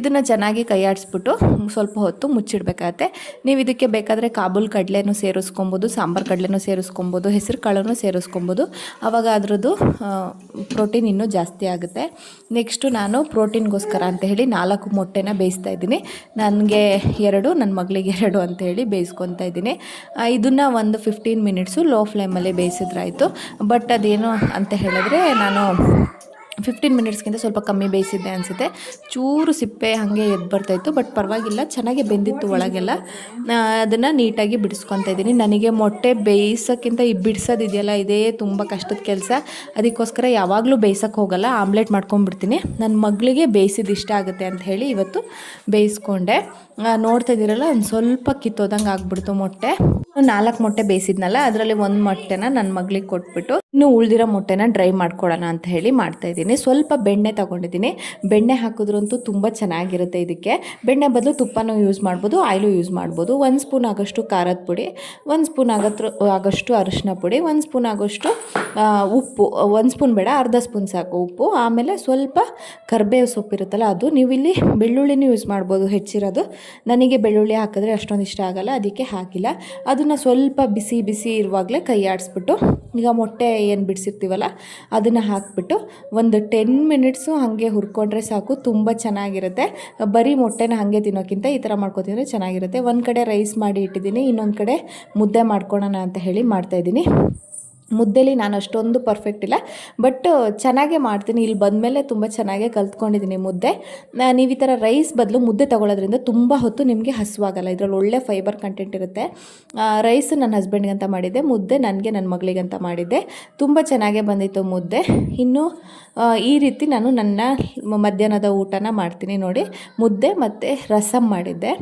ಇದನ್ನು ಚೆನ್ನಾಗಿ ಕೈ ಆಡಿಸ್ಬಿಟ್ಟು ಸ್ವಲ್ಪ ಹೊತ್ತು ಮುಚ್ಚಿಡಬೇಕಾಗತ್ತೆ. ನೀವು ಇದಕ್ಕೆ ಬೇಕಾದರೆ ಕಾಬೂಲ್ ಕಡಲೆನೂ ಸೇರಿಸ್ಕೊಬೋದು, ಸಾಂಬಾರು ಕಡಲೆನೂ ಸೇರಿಸ್ಕೊಬೋದು, ಹೆಸರು ಕಾಳನ್ನು ಸೇರಿಸ್ಕೊಬೋದು. ಆವಾಗ ಅದರದ್ದು ಪ್ರೋಟೀನ್ ಇನ್ನೂ ಜಾಸ್ತಿ ಆಗುತ್ತೆ. ನೆಕ್ಸ್ಟು ನಾನು ಪ್ರೋಟೀನ್ಗೋಸ್ಕರ ಅಂತ ಹೇಳಿ ನಾಲ್ಕು ಮೊಟ್ಟೆನ ಬೇಯಿಸ್ತಾ ಇದ್ದೀನಿ. ನನಗೆ ಎರಡು ನನ್ನ ಮಗಳಿಗೆ ಎರಡು ಅಂತ ಹೇಳಿ ಬೇಯಿಸ್ಕೊತಾ ಇದ್ದೀನಿ. ಇದನ್ನು ಒಂದು ಫಿಫ್ಟೀನ್ ಮಿನಿಟ್ಸು ಲೋ ಫ್ಲೇಮಲ್ಲಿ ಬೇಯಿಸಿದ್ರಾಯಿತು. ಬಟ್ ಅದೇನು ಅಂತ ಹೇಳಿದ್ರೆ ನಾನು ಫಿಫ್ಟೀನ್ ಮಿನಿಟ್ಸ್ಗಿಂತ ಸ್ವಲ್ಪ ಕಮ್ಮಿ ಬೇಯಿಸಿದ್ದೆ ಅನಿಸುತ್ತೆ. ಚೂರು ಸಿಪ್ಪೆ ಹಾಗೆ ಎದ್ದು ಬರ್ತಾಯಿತ್ತು ಬಟ್ ಪರವಾಗಿಲ್ಲ, ಚೆನ್ನಾಗಿ ಬೆಂದಿತ್ತು ಒಳಗೆಲ್ಲ. ಅದನ್ನು ನೀಟಾಗಿ ಬಿಡಿಸ್ಕೊತಾ ಇದ್ದೀನಿ. ನನಗೆ ಮೊಟ್ಟೆ ಬೇಯಿಸೋಕ್ಕಿಂತ ಈ ಬಿಡಿಸೋದಿದೆಯಲ್ಲ, ಇದೇ ತುಂಬ ಕಷ್ಟದ ಕೆಲಸ. ಅದಕ್ಕೋಸ್ಕರ ಯಾವಾಗಲೂ ಬೇಯಿಸೋಕ್ಕೆ ಹೋಗಲ್ಲ, ಆಮ್ಲೆಟ್ ಮಾಡ್ಕೊಂಡ್ಬಿಡ್ತೀನಿ. ನನ್ನ ಮಗಳಿಗೆ ಬೇಯಿಸಿದ ಇಷ್ಟ ಆಗುತ್ತೆ ಅಂತ ಹೇಳಿ ಇವತ್ತು ಬೇಯಿಸ್ಕೊಂಡೆ. ನೋಡ್ತಾ ಇದ್ದೀರಲ್ಲ, ಒಂದು ಸ್ವಲ್ಪ ಕಿತ್ತೋದಂಗೆ ಆಗ್ಬಿಡ್ತು ಮೊಟ್ಟೆ. ನಾಲ್ಕು ಮೊಟ್ಟೆ ಬೇಯಿಸಿದ್ನಲ್ಲ, ಅದರಲ್ಲಿ ಒಂದು ಮೊಟ್ಟೆನ ನನ್ನ ಮಗಳಿಗೆ ಕೊಟ್ಬಿಟ್ಟು ಇನ್ನು ಉಳಿದಿರೋ ಮೊಟ್ಟೆನ ಡ್ರೈ ಮಾಡ್ಕೊಳ್ಳೋಣ ಅಂತ ಹೇಳಿ ಮಾಡ್ತಾ ಇದ್ದೀನಿ. ಸ್ವಲ್ಪ ಬೆಣ್ಣೆ ತಗೊಂಡಿದ್ದೀನಿ. ಬೆಣ್ಣೆ ಹಾಕಿದ್ರಂತೂ ತುಂಬ ಚೆನ್ನಾಗಿರುತ್ತೆ ಇದಕ್ಕೆ. ಬೆಣ್ಣೆ ಬದಲು ತುಪ್ಪನೂ ಯೂಸ್ ಮಾಡ್ಬೋದು, ಆಯಿಲು ಯೂಸ್ ಮಾಡ್ಬೋದು. ಒಂದು ಸ್ಪೂನ್ ಆಗೋಷ್ಟು ಖಾರದ ಪುಡಿ, ಒಂದು ಸ್ಪೂನ್ ಆಗತ್ರ, ಆಗೋಷ್ಟು ಅರಿಶಿನ ಪುಡಿ, ಒಂದು ಸ್ಪೂನ್ ಆಗೋಷ್ಟು ಉಪ್ಪು, ಒಂದು ಸ್ಪೂನ್ ಬೇಡ, ಅರ್ಧ ಸ್ಪೂನ್ ಸಾಕು ಉಪ್ಪು. ಆಮೇಲೆ ಸ್ವಲ್ಪ ಕರ್ಬೇವು ಸೊಪ್ಪು ಇರುತ್ತಲ್ಲ ಅದು ನೀವು ಇಲ್ಲಿ ಬೆಳ್ಳುಳ್ಳಿನೂ ಯೂಸ್ ಮಾಡ್ಬೋದು ಹೆಚ್ಚಿರೋದು. ನನಗೆ ಬೆಳ್ಳುಳ್ಳಿ ಹಾಕಿದ್ರೆ ಅಷ್ಟೊಂದು ಇಷ್ಟ ಆಗಲ್ಲ, ಅದಕ್ಕೆ ಹಾಕಿಲ್ಲ. ಅದನ್ನು ಸ್ವಲ್ಪ ಬಿಸಿ ಬಿಸಿ ಇರುವಾಗಲೇ ಕೈ ಆಡಿಸ್ಬಿಟ್ಟು ಈಗ ಮೊಟ್ಟೆ ಏನು ಬಿಡಿಸಿರ್ತೀವಲ್ಲ, ಅದನ್ನು ಹಾಕಿಬಿಟ್ಟು ಒಂದು ಟೆನ್ ಮಿನಿಟ್ಸು ಹಾಗೆ ಹುರ್ಕೊಂಡ್ರೆ ಸಾಕು, ತುಂಬ ಚೆನ್ನಾಗಿರುತ್ತೆ. ಬರೀ ಮೊಟ್ಟೆನ ಹಾಗೆ ತಿನ್ನೋಕ್ಕಿಂತ ಈ ಥರ ಮಾಡ್ಕೊತಿದ್ರೆ ಚೆನ್ನಾಗಿರುತ್ತೆ. ಒಂದು ಕಡೆ ರೈಸ್ ಮಾಡಿ ಇಟ್ಟಿದ್ದೀನಿ, ಇನ್ನೊಂದು ಕಡೆ ಮುದ್ದೆ ಮಾಡ್ಕೊಳ್ಳೋಣ ಅಂತ ಹೇಳಿ ಮಾಡ್ತಾಯಿದ್ದೀನಿ ಮುದ್ದೆಲಿ ನಾನು ಅಷ್ಟೊಂದು ಪರ್ಫೆಕ್ಟ್ ಇಲ್ಲ. ಬಟ್ ಚೆನ್ನಾಗೇ ಮಾಡ್ತೀನಿ. ಇಲ್ಲಿ ಬಂದಮೇಲೆ ತುಂಬ ಚೆನ್ನಾಗೇ ಕಲ್ತ್ಕೊಂಡಿದ್ದೀನಿ ಮುದ್ದೆ. ನೀವು ಈ ಥರ ರೈಸ್ ಬದಲು ಮುದ್ದೆ ತಗೊಳ್ಳೋದ್ರಿಂದ ತುಂಬ ಹೊತ್ತು ನಿಮಗೆ ಹಸುವಾಗಲ್ಲ. ಇದರಲ್ಲಿ ಒಳ್ಳೆ ಫೈಬರ್ ಕಂಟೆಂಟ್ ಇರುತ್ತೆ. ರೈಸ್ ನನ್ನ ಹಸ್ಬೆಂಡ್ಗೆ ಅಂತ ಮಾಡಿದ್ದೆ. ಮುದ್ದೆ ನನಗೆ ನನ್ನ ಮಗಳಿಗಂತ ಮಾಡಿದ್ದೆ. ತುಂಬ ಚೆನ್ನಾಗೇ ಬಂದಿತ್ತು ಮುದ್ದೆ. ಇನ್ನು ಈ ರೀತಿ ನಾನು ನನ್ನ ಮಧ್ಯಾಹ್ನದ ಊಟನ ಮಾಡ್ತೀನಿ ನೋಡಿ. ಮುದ್ದೆ ಮತ್ತು ರಸಮ್ ಮಾಡಿದ್ದೆ.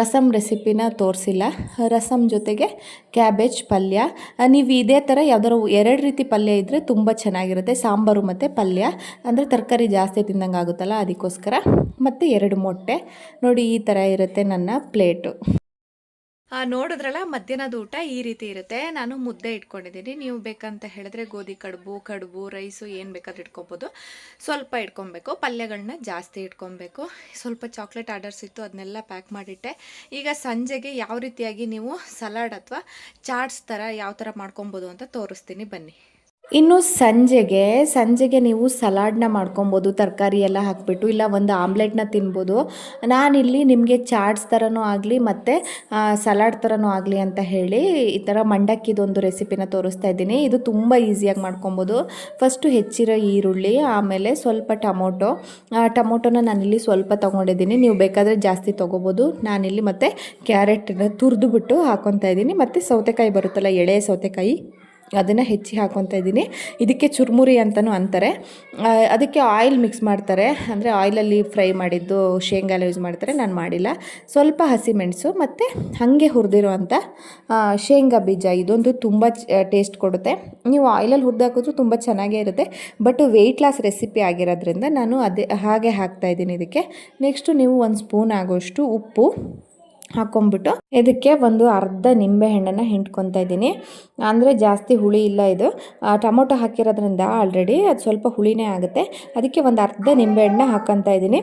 ರಸಮ್ ರೆಸಿಪಿನ ತೋರಿಸಿಲ್ಲ. ರಸಮ್ ಜೊತೆಗೆ ಕ್ಯಾಬೇಜ್ ಪಲ್ಯ. ನೀವು ಇದೇ ಥರ ಯಾವ್ದಾದ್ರು ಎರಡು ರೀತಿ ಪಲ್ಯ ಇದ್ದರೆ ತುಂಬ ಚೆನ್ನಾಗಿರುತ್ತೆ. ಸಾಂಬಾರು ಮತ್ತು ಪಲ್ಯ. ಅಂದರೆ ತರಕಾರಿ ಜಾಸ್ತಿ ತಿಂದಂಗೆ ಆಗುತ್ತಲ್ಲ, ಅದಕ್ಕೋಸ್ಕರ. ಮತ್ತು ಎರಡು ಮೊಟ್ಟೆ. ನೋಡಿ ಈ ಥರ ಇರುತ್ತೆ ನನ್ನ ಪ್ಲೇಟು. ನೋಡಿದ್ರಲ್ಲ, ಮಧ್ಯಾಹ್ನದ ಊಟ ಈ ರೀತಿ ಇರುತ್ತೆ. ನಾನು ಮುದ್ದೆ ಇಟ್ಕೊಂಡಿದ್ದೀನಿ. ನೀವು ಬೇಕಂತ ಹೇಳಿದ್ರೆ ಗೋಧಿ ಕಡುಬು ಕಡುಬು, ರೈಸು ಏನು ಬೇಕಾದ್ರೂ ಇಟ್ಕೊಬೋದು. ಸ್ವಲ್ಪ ಇಟ್ಕೊಬೇಕು. ಪಲ್ಯಗಳನ್ನ ಜಾಸ್ತಿ ಇಟ್ಕೊಬೇಕು. ಸ್ವಲ್ಪ ಚಾಕ್ಲೇಟ್ ಆರ್ಡರ್ಸ್ ಇತ್ತು ಅದನ್ನೆಲ್ಲ ಪ್ಯಾಕ್ ಮಾಡಿಟ್ಟೆ. ಈಗ ಸಂಜೆಗೆ ಯಾವ ರೀತಿಯಾಗಿ ನೀವು ಸಲಾಡ್ ಅಥವಾ ಚಾಟ್ಸ್ ಥರ ಯಾವ ಥರ ಮಾಡ್ಕೊಬೋದು ಅಂತ ತೋರಿಸ್ತೀನಿ. ಬನ್ನಿ. ಇನ್ನು ಸಂಜೆಗೆ ಸಂಜೆಗೆ ನೀವು ಸಲಾಡ್ನ ಮಾಡ್ಕೊಬೋದು, ತರಕಾರಿ ಎಲ್ಲ ಹಾಕಿಬಿಟ್ಟು, ಇಲ್ಲ ಒಂದು ಆಮ್ಲೆಟ್ನ ತಿನ್ಬೋದು. ನಾನಿಲ್ಲಿ ನಿಮಗೆ ಚಾಟ್ಸ್ ಥರನೂ ಆಗಲಿ ಮತ್ತು ಸಲಾಡ್ ಥರನೂ ಆಗಲಿ ಅಂತ ಹೇಳಿ ಈ ಥರ ಮಂಡಕ್ಕಿದೊಂದು ರೆಸಿಪಿನ ತೋರಿಸ್ತಾ ಇದ್ದೀನಿ. ಇದು ತುಂಬ ಈಸಿಯಾಗಿ ಮಾಡ್ಕೊಬೋದು. ಫಸ್ಟು ಹೆಚ್ಚಿರೋ ಈರುಳ್ಳಿ, ಆಮೇಲೆ ಸ್ವಲ್ಪ ಟೊಮೊಟೊ. ಟೊಮೊಟೊನ ನಾನಿಲ್ಲಿ ಸ್ವಲ್ಪ ತೊಗೊಂಡಿದ್ದೀನಿ. ನೀವು ಬೇಕಾದರೆ ಜಾಸ್ತಿ ತೊಗೋಬೋದು. ನಾನಿಲ್ಲಿ ಮತ್ತು ಕ್ಯಾರೆಟನ್ನ ತುರಿದು ಬಿಟ್ಟು ಹಾಕೊತಾ ಇದ್ದೀನಿ. ಮತ್ತು ಸೌತೆಕಾಯಿ ಬರುತ್ತಲ್ಲ ಎಳೆ ಸೌತೆಕಾಯಿ. ಅದನ್ನು ಹೆಚ್ಚಿ ಹಾಕೊತಾ ಇದ್ದೀನಿ. ಇದಕ್ಕೆ ಚುರುಮುರಿ ಅಂತಲೂ ಅಂತಾರೆ. ಅದಕ್ಕೆ ಆಯಿಲ್ ಮಿಕ್ಸ್ ಮಾಡ್ತಾರೆ. ಅಂದರೆ ಆಯಿಲಲ್ಲಿ ಫ್ರೈ ಮಾಡಿದ್ದು ಶೇಂಗಾಲ ಯೂಸ್ ಮಾಡ್ತಾರೆ. ನಾನು ಮಾಡಿಲ್ಲ. ಸ್ವಲ್ಪ ಹಸಿಮೆಣಸು ಮತ್ತು ಹಾಗೆ ಹುರಿದಿರುವಂಥ ಶೇಂಗಾ ಬೀಜ. ಇದೊಂದು ತುಂಬ ಟೇಸ್ಟ್ ಕೊಡುತ್ತೆ. ನೀವು ಆಯಿಲಲ್ಲಿ ಹುರಿದು ಹಾಕಿದ್ರು ತುಂಬ ಚೆನ್ನಾಗೇ ಇರುತ್ತೆ. ಬಟ್ ವೆಯ್ಟ್ ಲಾಸ್ ರೆಸಿಪಿ ಆಗಿರೋದ್ರಿಂದ ನಾನು ಅದೇ ಹಾಗೆ ಹಾಕ್ತಾಯಿದ್ದೀನಿ ಇದಕ್ಕೆ. ನೆಕ್ಸ್ಟು ನೀವು ಒಂದು ಸ್ಪೂನ್ ಆಗೋಷ್ಟು ಉಪ್ಪು. ಹಾಕೊಂಡ್ಬಿಟ್ಟು ಇದಕ್ಕೆ ಒಂದು ಅರ್ಧ ನಿಂಬೆಹಣ್ಣನ್ನು ಹಿಂಡ್ಕೊತಾ ಇದ್ದೀನಿ. ಅಂದರೆ ಜಾಸ್ತಿ ಹುಳಿ ಇಲ್ಲ ಇದು. ಟೊಮೊಟೊ ಹಾಕಿರೋದ್ರಿಂದ ಆಲ್ರೆಡಿ ಅದು ಸ್ವಲ್ಪ ಹುಳಿನೇ ಆಗುತ್ತೆ. ಅದಕ್ಕೆ ಒಂದು ಅರ್ಧ ನಿಂಬೆಹಣ್ಣು ಹಾಕೊತಾ ಇದ್ದೀನಿ.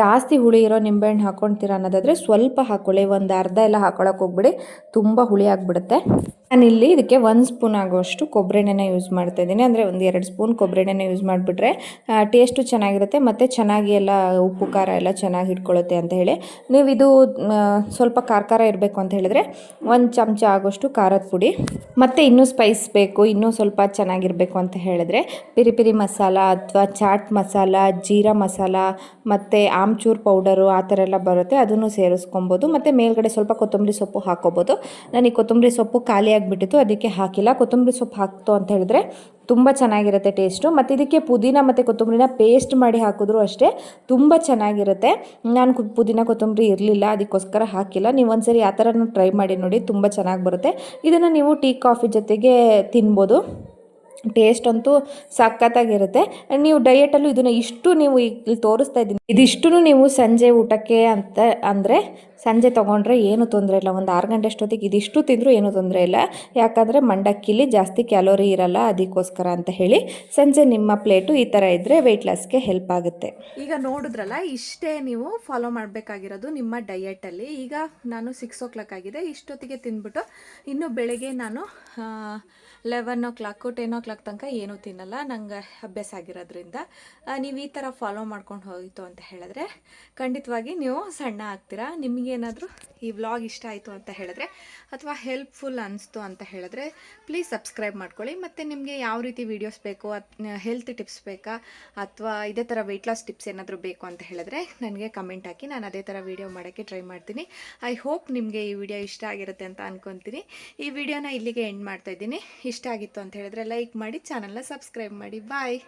ಜಾಸ್ತಿ ಹುಳಿ ಇರೋ ನಿಂಬೆಹಣ್ಣು ಹಾಕೊಳ್ತೀರ ಅನ್ನೋದಾದರೆ ಸ್ವಲ್ಪ ಹಾಕ್ಕೊಳ್ಳಿ ಒಂದು ಅರ್ಧ ಎಲ್ಲ ಹಾಕೊಳಕ್ಕೆ ಹೋಗ್ಬಿಡಿ. ತುಂಬ ಹುಳಿ ಆಗಿಬಿಡುತ್ತೆ. ನಾನಿಲ್ಲಿ ಇದಕ್ಕೆ ಒಂದು ಸ್ಪೂನ್ ಆಗುವಷ್ಟು ಕೊಬ್ಬರಿ ಎಣ್ಣೆನ ಯೂಸ್ ಮಾಡ್ತಾ ಇದ್ದೀನಿ. ಅಂದರೆ ಒಂದು ಎರಡು ಸ್ಪೂನ್ ಕೊಬ್ಬರಿ ಎಣ್ಣೆನ ಯೂಸ್ ಮಾಡಿಬಿಟ್ರೆ ಟೇಸ್ಟು ಚೆನ್ನಾಗಿರುತ್ತೆ. ಮತ್ತು ಚೆನ್ನಾಗಿ ಎಲ್ಲ ಉಪ್ಪು ಖಾರ ಎಲ್ಲ ಚೆನ್ನಾಗಿ ಹಿಡ್ಕೊಳ್ಳುತ್ತೆ ಅಂತ ಹೇಳಿ. ನೀವು ಇದು ಆ, ಸ್ವಲ್ಪ ಖಾರ ಖಾರ ಇರಬೇಕು ಅಂತ ಹೇಳಿದ್ರೆ ಒಂದು ಚಮಚ ಆಗೋಷ್ಟು ಖಾರದ ಪುಡಿ. ಮತ್ತು ಇನ್ನೂ ಸ್ಪೈಸ್ ಬೇಕು, ಇನ್ನೂ ಸ್ವಲ್ಪ ಚೆನ್ನಾಗಿರಬೇಕು ಅಂತ ಹೇಳಿದ್ರೆ ಪಿರಿ ಪಿರಿ ಮಸಾಲ ಅಥವಾ ಚಾಟ್ ಮಸಾಲ, ಜೀರಾ ಮಸಾಲ ಮತ್ತು ಆಮ್ಚೂರ್ ಪೌಡರು ಆ ಥರ ಎಲ್ಲ ಬರುತ್ತೆ, ಅದನ್ನು ಸೇರಿಸ್ಕೊಬೋದು. ಮತ್ತು ಮೇಲ್ಗಡೆ ಸ್ವಲ್ಪ ಕೊತ್ತಂಬರಿ ಸೊಪ್ಪು ಹಾಕೋಬೋದು. ನನಗೆ ಕೊತ್ತಂಬರಿ ಸೊಪ್ಪು ಖಾಲಿ ಆಗಿಬಿಟ್ಟಿತ್ತು, ಅದಕ್ಕೆ ಹಾಕಿಲ್ಲ. ಕೊತ್ತಂಬರಿ ಸೊಪ್ಪು ಹಾಕ್ತು ಅಂತ ಹೇಳಿದ್ರೆ ತುಂಬ ಚೆನ್ನಾಗಿರುತ್ತೆ ಟೇಸ್ಟು. ಮತ್ತು ಇದಕ್ಕೆ ಪುದೀನ ಮತ್ತು ಕೊತ್ತಂಬರಿನ ಪೇಸ್ಟ್ ಮಾಡಿ ಹಾಕಿದ್ರು ಅಷ್ಟೇ ತುಂಬ ಚೆನ್ನಾಗಿರುತ್ತೆ. ನಾನು ಪುದೀನ, ಕೊತ್ತಂಬರಿ ಇರಲಿಲ್ಲ, ಅದಕ್ಕೋಸ್ಕರ ಹಾಕಿಲ್ಲ. ನೀವು ಒಂದ್ಸರಿ ಆ ಥರನೂ ಟ್ರೈ ಮಾಡಿ ನೋಡಿ, ತುಂಬ ಚೆನ್ನಾಗಿ ಬರುತ್ತೆ. ಇದನ್ನು ನೀವು ಟೀ, ಕಾಫಿ ಜೊತೆಗೆ ತಿನ್ಬೋದು. ಟೇಸ್ಟ್ ಅಂತೂ ಸಖತ್ತಾಗಿರುತ್ತೆ. ನೀವು ಡಯೆಟಲ್ಲೂ ಇದನ್ನು ಇಷ್ಟು ನೀವು ಇಲ್ಲಿ ತೋರಿಸ್ತಾ ಇದ್ದೀನಿ. ಇದಿಷ್ಟು ನೀವು ಸಂಜೆ ಊಟಕ್ಕೆ ಅಂತ ಅಂದರೆ ಸಂಜೆ ತೊಗೊಂಡ್ರೆ ಏನು ತೊಂದರೆ ಇಲ್ಲ. ಒಂದು ಆರು ಗಂಟೆ ಅಷ್ಟೊತ್ತಿಗೆ ಇದಿಷ್ಟು ತಿಂದರೂ ಏನೂ ತೊಂದರೆ ಇಲ್ಲ. ಯಾಕಂದರೆ ಮಂಡಕ್ಕಿಲಿ ಜಾಸ್ತಿ ಕ್ಯಾಲೋರಿ ಇರಲ್ಲ, ಅದಕ್ಕೋಸ್ಕರ ಅಂತ ಹೇಳಿ ಸಂಜೆ ನಿಮ್ಮ ಪ್ಲೇಟು ಈ ಥರ ಇದ್ದರೆ ವೆಯ್ಟ್ ಲಾಸ್ಗೆ ಹೆಲ್ಪ್ ಆಗುತ್ತೆ. ಈಗ ನೋಡಿದ್ರಲ್ಲ, ಇಷ್ಟೇ ನೀವು ಫಾಲೋ ಮಾಡಬೇಕಾಗಿರೋದು ನಿಮ್ಮ ಡಯೆಟಲ್ಲಿ ಈಗ ನಾನು ಸಿಕ್ಸ್ ಓ ಕ್ಲಾಕ್ ಆಗಿದೆ, ಇಷ್ಟೊತ್ತಿಗೆ ತಿಂದ್ಬಿಟ್ಟು ಇನ್ನು ಬೆಳಗ್ಗೆ ನಾನು eleven o'clock ten o'clock ತನಕ ಏನೂ ತಿನ್ನಲ್ಲ, ನಂಗೆ ಅಭ್ಯಾಸ ಆಗಿರೋದ್ರಿಂದ. ನೀವು ಈ ಥರ ಫಾಲೋ ಮಾಡ್ಕೊಂಡು ಹೋಯಿತು ಅಂತ ಹೇಳಿದ್ರೆ, ಖಂಡಿತವಾಗಿ ನೀವು ಸಣ್ಣ ಆಗ್ತೀರಾ? ನಿಮಗೇನಾದರೂ ಈ ವ್ಲಾಗ್ ಇಷ್ಟ ಆಯಿತು ಅಂತ ಹೇಳಿದ್ರೆ, ಅಥವಾ ಹೆಲ್ಪ್ಫುಲ್ ಅನಿಸ್ತು ಅಂತ ಹೇಳಿದ್ರೆ ಪ್ಲೀಸ್ ಸಬ್ಸ್ಕ್ರೈಬ್ ಮಾಡ್ಕೊಳ್ಳಿ. ಮತ್ತು ನಿಮಗೆ ಯಾವ ರೀತಿ ವೀಡಿಯೋಸ್ ಬೇಕು ಹೆಲ್ತ್ ಟಿಪ್ಸ್ ಬೇಕಾ, ಅಥವಾ ಇದೇ ಥರ ವೆಯ್ಟ್ ಲಾಸ್ ಟಿಪ್ಸ್ ಏನಾದರೂ ಬೇಕು ಅಂತ ಹೇಳಿದ್ರೆ, ನನಗೆ ಕಮೆಂಟ್ ಹಾಕಿ. ನಾನು ಅದೇ ಥರ ವೀಡಿಯೋ ಮಾಡೋಕ್ಕೆ ಟ್ರೈ ಮಾಡ್ತೀನಿ. ಐ ಹೋಪ್ ನಿಮಗೆ ಈ ವಿಡಿಯೋ ಇಷ್ಟ ಆಗಿರುತ್ತೆ ಅಂತ ಅಂದ್ಕೊತೀನಿ ಈ ವಿಡಿಯೋನ ಇಲ್ಲಿಗೆ ಎಂಡ್ ಮಾಡ್ತಾ ಇದ್ದೀನಿ. ಇಷ್ಟ ಆಗಿತ್ತು ಅಂತ ಹೇಳಿದ್ರೆ ಲೈಕ್ ಮಾಡಿ ಚಾನಲ್ನ ಸಬ್ಸ್ಕ್ರೈಬ್ ಮಾಡಿ. ಬಾಯ್